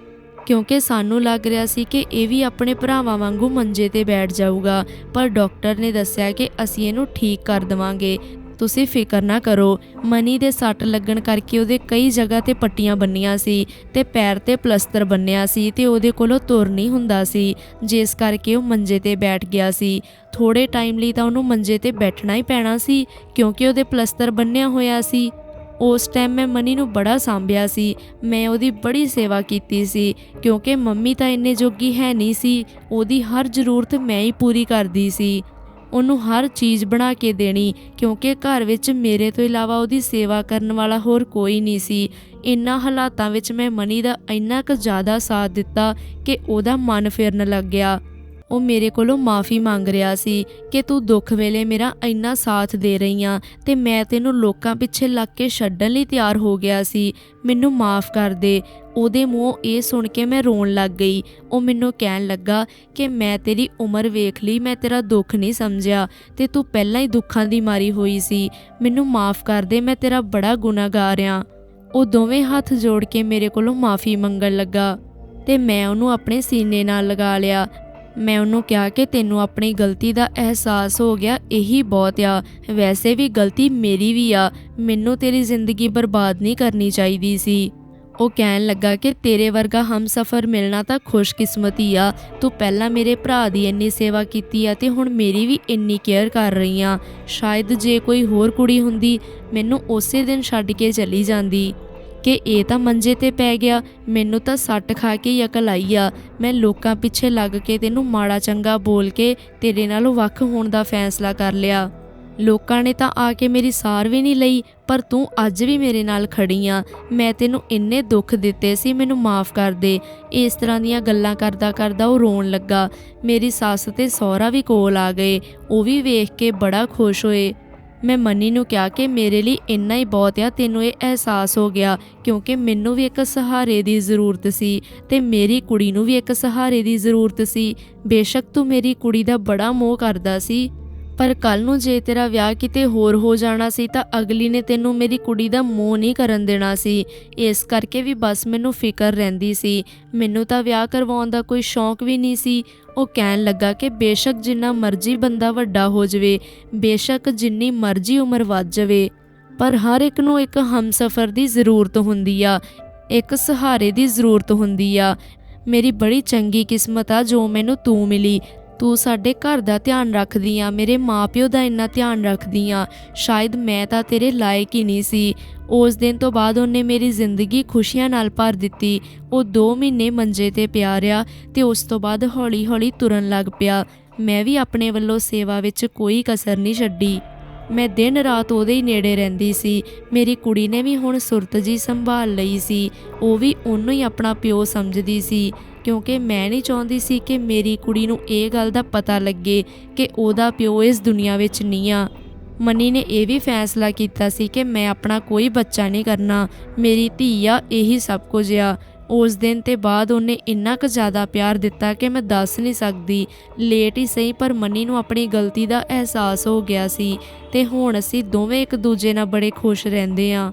ਕਿਉਂਕਿ ਸਾਨੂੰ ਲੱਗ ਰਿਹਾ ਸੀ ਕਿ ਇਹ ਵੀ ਆਪਣੇ ਭਰਾਵਾਂ ਵਾਂਗੂ ਮੰਜੇ ਤੇ ਬੈਠ ਜਾਊਗਾ। ਪਰ ਡਾਕਟਰ ਨੇ ਦੱਸਿਆ ਕਿ ਅਸੀਂ ਇਹਨੂੰ ਠੀਕ ਕਰ ਦਵਾਂਗੇ। ਤੁਸੀਂ ਫਿਕਰ ਨਾ ਕਰੋ। ਮਨੀ ਦੇ ਸੱਟ ਲੱਗਣ ਕਰਕੇ ਉਹਦੇ ਕਈ ਜਗ੍ਹਾ ਤੇ ਪੱਟੀਆਂ ਬੰਨੀਆਂ ਸੀ ਤੇ ਪੈਰ ਤੇ ਪਲਸਤਰ ਬੰਨਿਆ ਸੀ ਤੇ ਉਹਦੇ ਕੋਲੋਂ ਤੁਰ ਨਹੀਂ ਹੁੰਦਾ ਸੀ। ਜਿਸ ਕਰਕੇ ਉਹ ਮੰਜੇ ਤੇ ਬੈਠ ਗਿਆ ਸੀ। ਥੋੜੇ ਟਾਈਮ ਲਈ ਤਾਂ ਉਹਨੂੰ ਮੰਜੇ ਤੇ ਬੈਠਣਾ ਹੀ ਪੈਣਾ ਸੀ, ਕਿਉਂਕਿ ਉਹਦੇ ਪਲਸਤਰ ਬੰਨਿਆ ਹੋਇਆ ਸੀ। ਉਸ ਟਾਈਮ ਮੈਂ ਮਨੀ ਨੂੰ ਬੜਾ ਸਾਂਭਿਆ ਸੀ। ਮੈਂ ਉਹਦੀ ਬੜੀ ਸੇਵਾ ਕੀਤੀ ਸੀ, ਕਿਉਂਕਿ ਮੰਮੀ ਤਾਂ ਇੰਨੇ ਜੋਗੀ ਹੈ ਨਹੀਂ ਸੀ, ਉਹਦੀ ਹਰ ਜ਼ਰੂਰਤ ਮੈਂ ਹੀ ਪੂਰੀ ਕਰਦੀ ਸੀ। ਉਹਨੂੰ ਹਰ ਚੀਜ਼ ਬਣਾ ਕੇ ਦੇਣੀ, ਕਿਉਂਕਿ ਘਰ ਵਿੱਚ ਮੇਰੇ ਤੋਂ ਇਲਾਵਾ ਉਹਦੀ ਸੇਵਾ ਕਰਨ ਵਾਲਾ ਹੋਰ ਕੋਈ ਨਹੀਂ ਸੀ। ਇਨ੍ਹਾਂ ਹਾਲਾਤਾਂ ਵਿੱਚ ਮੈਂ ਮਨੀ ਦਾ ਇੰਨਾ ਕੁ ਜ਼ਿਆਦਾ ਸਾਥ ਦਿੱਤਾ ਕਿ ਉਹਦਾ ਮਨ ਫਿਰਨ ਲੱਗ ਗਿਆ। ਉਹ ਮੇਰੇ ਕੋਲੋਂ ਮਾਫੀ ਮੰਗ ਰਿਹਾ ਸੀ ਕਿ ਤੂੰ ਦੁੱਖ ਵੇਲੇ ਮੇਰਾ ਇੰਨਾ ਸਾਥ ਦੇ ਰਹੀ ਆ ਤੇ ਮੈਂ ਤੈਨੂੰ ਲੋਕਾਂ ਪਿੱਛੇ ਲੱਗ ਕੇ ਛੱਡਣ ਲਈ ਤਿਆਰ ਹੋ ਗਿਆ ਸੀ। ਮੈਨੂੰ ਮਾਫ ਕਰ ਦੇ। ਉਹਦੇ ਮੂੰਹੋਂ ਇਹ ਸੁਣ ਕੇ ਮੈਂ ਰੋਣ ਲੱਗ ਗਈ। ਉਹ ਮੈਨੂੰ ਕਹਿਣ ਲੱਗਾ ਕਿ ਮੈਂ ਤੇਰੀ ਉਮਰ ਵੇਖ ਲਈ, ਮੈਂ ਤੇਰਾ ਦੁੱਖ ਨਹੀਂ ਸਮਝਿਆ ਤੇ ਤੂੰ ਪਹਿਲਾਂ ਹੀ ਦੁੱਖਾਂ ਦੀ ਮਾਰੀ ਹੋਈ ਸੀ। ਮੈਨੂੰ ਮਾਫ ਕਰ ਦੇ, ਮੈਂ ਤੇਰਾ ਬੜਾ ਗੁਨਾਹਗਾਰ ਆ। ਉਹ ਦੋਵੇਂ ਹੱਥ ਜੋੜ ਕੇ ਮੇਰੇ ਕੋਲੋਂ ਮਾਫੀ ਮੰਗਣ ਲੱਗਾ ਤੇ ਮੈਂ ਉਹਨੂੰ ਆਪਣੇ ਸੀਨੇ ਨਾਲ ਲਗਾ ਲਿਆ। ਮੈਂ ਉਹਨੂੰ ਕਿਹਾ ਕਿ ਤੈਨੂੰ ਆਪਣੀ ਗਲਤੀ ਦਾ ਅਹਿਸਾਸ ਹੋ ਗਿਆ, ਇਹੀ ਬਹੁਤ ਆ। ਵੈਸੇ ਵੀ ਗਲਤੀ ਮੇਰੀ ਵੀ ਆ। ਮੈਨੂੰ ਤੇਰੀ ਜ਼ਿੰਦਗੀ ਬਰਬਾਦ ਨਹੀਂ ਕਰਨੀ ਚਾਹੀਦੀ ਸੀ। ਉਹ ਕਹਿਣ ਲੱਗਾ ਕਿ ਤੇਰੇ ਵਰਗਾ ਹਮਸਫਰ ਮਿਲਣਾ ਤਾਂ ਖੁਸ਼ਕਿਸਮਤੀ ਆ। ਤੂੰ ਪਹਿਲਾਂ ਮੇਰੇ ਭਰਾ ਦੀ ਇੰਨੀ ਸੇਵਾ ਕੀਤੀ ਆ ਤੇ ਹੁਣ ਮੇਰੀ ਵੀ ਇੰਨੀ ਕੇਅਰ ਕਰ ਰਹੀ ਆ। ਸ਼ਾਇਦ ਜੇ ਕੋਈ ਹੋਰ ਕੁੜੀ ਹੁੰਦੀ, ਮੈਨੂੰ ਉਸੇ ਦਿਨ ਛੱਡ ਕੇ ਚਲੀ ਜਾਂਦੀ। ਕਿ ਇਹ ਤਾਂ ਮੰਜੇ ਤੇ ਪੈ ਗਿਆ, ਮੈਨੂੰ ਤਾਂ ਸੱਟ ਖਾ ਕੇ ਹੀ ਅਕਲ ਆਈ ਆ। ਮੈਂ ਲੋਕਾਂ ਪਿੱਛੇ ਲੱਗ ਕੇ ਤੈਨੂੰ ਮਾੜਾ ਚੰਗਾ ਬੋਲ ਕੇ ਤੇਰੇ ਨਾਲੋਂ ਵੱਖ ਹੋਣ ਦਾ ਫੈਸਲਾ ਕਰ ਲਿਆ। ਲੋਕਾਂ ਨੇ ਤਾਂ ਆ ਕੇ ਮੇਰੀ ਸਾਰ ਵੀ ਨਹੀਂ ਲਈ, ਪਰ ਤੂੰ ਅੱਜ ਵੀ ਮੇਰੇ ਨਾਲ ਖੜੀ ਆ। ਮੈਂ ਤੈਨੂੰ ਇੰਨੇ ਦੁੱਖ ਦਿੱਤੇ ਸੀ, ਮੈਨੂੰ ਮਾਫ ਕਰ ਦੇ। ਇਸ ਤਰ੍ਹਾਂ ਦੀਆਂ ਗੱਲਾਂ ਕਰਦਾ ਕਰਦਾ ਉਹ ਰੋਣ ਲੱਗਾ। ਮੇਰੀ ਸੱਸ ਤੇ ਸਹੁਰਾ ਵੀ ਕੋਲ ਆ ਗਏ, ਉਹ ਵੀ ਵੇਖ ਕੇ ਬੜਾ ਖੁਸ਼ ਹੋਏ। ਮੈਂ ਮੰਨੀ ਨੂੰ ਕਿਹਾ ਕਿ ਮੇਰੇ ਲਈ ਇੰਨਾ ਹੀ ਬਹੁਤ ਆ, ਤੈਨੂੰ ਇਹ ਅਹਿਸਾਸ ਹੋ ਗਿਆ ਕਿਉਂਕਿ ਮੈਨੂੰ ਵੀ ਇੱਕ ਸਹਾਰੇ ਦੀ ਜ਼ਰੂਰਤ ਸੀ ਤੇ ਮੇਰੀ ਕੁੜੀ ਨੂੰ ਵੀ ਇੱਕ ਸਹਾਰੇ ਦੀ ਜ਼ਰੂਰਤ ਸੀ। ਬੇਸ਼ੱਕ ਤੂੰ ਮੇਰੀ ਕੁੜੀ ਦਾ ਬੜਾ ਮੋਹ ਕਰਦਾ ਸੀ। ਪਰ ਕੱਲ ਨੂੰ ਜੇ ਤੇਰਾ ਵਿਆਹ ਕਿਤੇ ਹੋਰ ਹੋ ਜਾਣਾ ਸੀ ਤਾਂ ਅਗਲੀ ਨੇ ਤੈਨੂੰ ਮੇਰੀ ਕੁੜੀ ਦਾ ਮੋਹ ਨਹੀਂ ਕਰਨ ਦੇਣਾ ਸੀ। ਇਸ ਕਰਕੇ ਵੀ ਬਸ ਮੈਨੂੰ ਫਿਕਰ ਰਹਿੰਦੀ ਸੀ। ਮੈਨੂੰ ਤਾਂ ਵਿਆਹ ਕਰਵਾਉਣ ਦਾ ਕੋਈ ਸ਼ੌਂਕ ਵੀ ਨਹੀਂ ਸੀ। ਉਹ ਕਹਿਣ ਲੱਗਾ ਕਿ ਬੇਸ਼ੱਕ ਜਿੰਨਾ ਮਰਜ਼ੀ ਬੰਦਾ ਵੱਡਾ ਹੋ ਜਾਵੇ, ਬੇਸ਼ੱਕ ਜਿੰਨੀ ਮਰਜ਼ੀ ਉਮਰ ਵੱਧ ਜਾਵੇ। ਪਰ ਹਰ ਇੱਕ ਨੂੰ ਇੱਕ ਹਮਸਫਰ ਦੀ ਜ਼ਰੂਰਤ ਹੁੰਦੀ ਆ, ਇੱਕ ਸਹਾਰੇ ਦੀ ਜ਼ਰੂਰਤ ਹੁੰਦੀ ਆ। ਮੇਰੀ ਬੜੀ ਚੰਗੀ ਕਿਸਮਤ ਆ ਜੋ ਮੈਨੂੰ ਤੂੰ ਮਿਲੀ। ਤੂੰ ਸਾਡੇ ਘਰ ਦਾ ਧਿਆਨ ਰੱਖਦੀ ਆ, ਮੇਰੇ ਮਾਪਿਓ ਦਾ ਇੰਨਾ ਧਿਆਨ ਰੱਖਦੀ ਆ। ਸ਼ਾਇਦ ਮੈਂ ਤਾਂ ਤੇਰੇ ਲਾਇਕ ਹੀ ਨਹੀਂ ਸੀ। ਉਸ ਦਿਨ ਤੋਂ ਬਾਅਦ ਉਹਨੇ ਮੇਰੀ ਜ਼ਿੰਦਗੀ ਖੁਸ਼ੀਆਂ ਨਾਲ ਭਰ ਦਿੱਤੀ। ਉਹ 2 ਮਹੀਨੇ ਮੰਜੇ ਤੇ ਪਿਆ ਰਿਹਾ ਤੇ ਉਸ ਤੋਂ ਬਾਅਦ ਹੌਲੀ-ਹੌਲੀ ਤੁਰਨ ਲੱਗ ਪਿਆ। ਮੈਂ ਵੀ ਆਪਣੇ ਵੱਲੋਂ ਸੇਵਾ ਵਿੱਚ ਕੋਈ ਕਸਰ ਨਹੀਂ ਛੱਡੀ। ਮੈਂ ਦਿਨ ਰਾਤ ਉਹਦੇ ਹੀ ਨੇੜੇ ਰਹਿੰਦੀ ਸੀ। ਮੇਰੀ ਕੁੜੀ ਨੇ ਵੀ ਹੁਣ ਸੁਰਤ ਜੀ ਸੰਭਾਲ ਲਈ ਸੀ। ਉਹ ਵੀ ਉਹਨੂੰ ਹੀ ਆਪਣਾ ਪਿਓ ਸਮਝਦੀ ਸੀ। ਕਿਉਂਕਿ ਮੈਂ ਨਹੀਂ ਚਾਹੁੰਦੀ ਸੀ ਕਿ ਮੇਰੀ ਕੁੜੀ ਨੂੰ ਇਹ ਗੱਲ ਦਾ ਪਤਾ ਲੱਗੇ ਕਿ ਉਹਦਾ ਪਿਓ ਇਸ ਦੁਨੀਆ ਵਿੱਚ ਨਹੀਂ ਆ। ਮਨੀ ਨੇ ਇਹ ਵੀ ਫੈਸਲਾ ਕੀਤਾ ਸੀ ਕਿ ਮੈਂ ਆਪਣਾ ਕੋਈ ਬੱਚਾ ਨਹੀਂ ਕਰਨਾ। ਮੇਰੀ ਧੀ ਆ, ਇਹੀ ਸਭ ਕੁਝ ਆ। ਉਸ ਦਿਨ ਤੇ ਬਾਅਦ ਉਹਨੇ ਇੰਨਾ ਕੁ ਜ਼ਿਆਦਾ ਪਿਆਰ ਦਿੱਤਾ ਕਿ ਮੈਂ ਦੱਸ ਨਹੀਂ ਸਕਦੀ। ਲੇਟ ਹੀ ਸਹੀ, ਪਰ ਮਨੀ ਨੂੰ ਆਪਣੀ ਗਲਤੀ ਦਾ ਅਹਿਸਾਸ ਹੋ ਗਿਆ ਸੀ ਤੇ ਹੁਣ ਅਸੀਂ ਦੋਵੇਂ ਇੱਕ ਦੂਜੇ ਨਾਲ ਬੜੇ ਖੁਸ਼ ਰਹਿੰਦੇ ਆ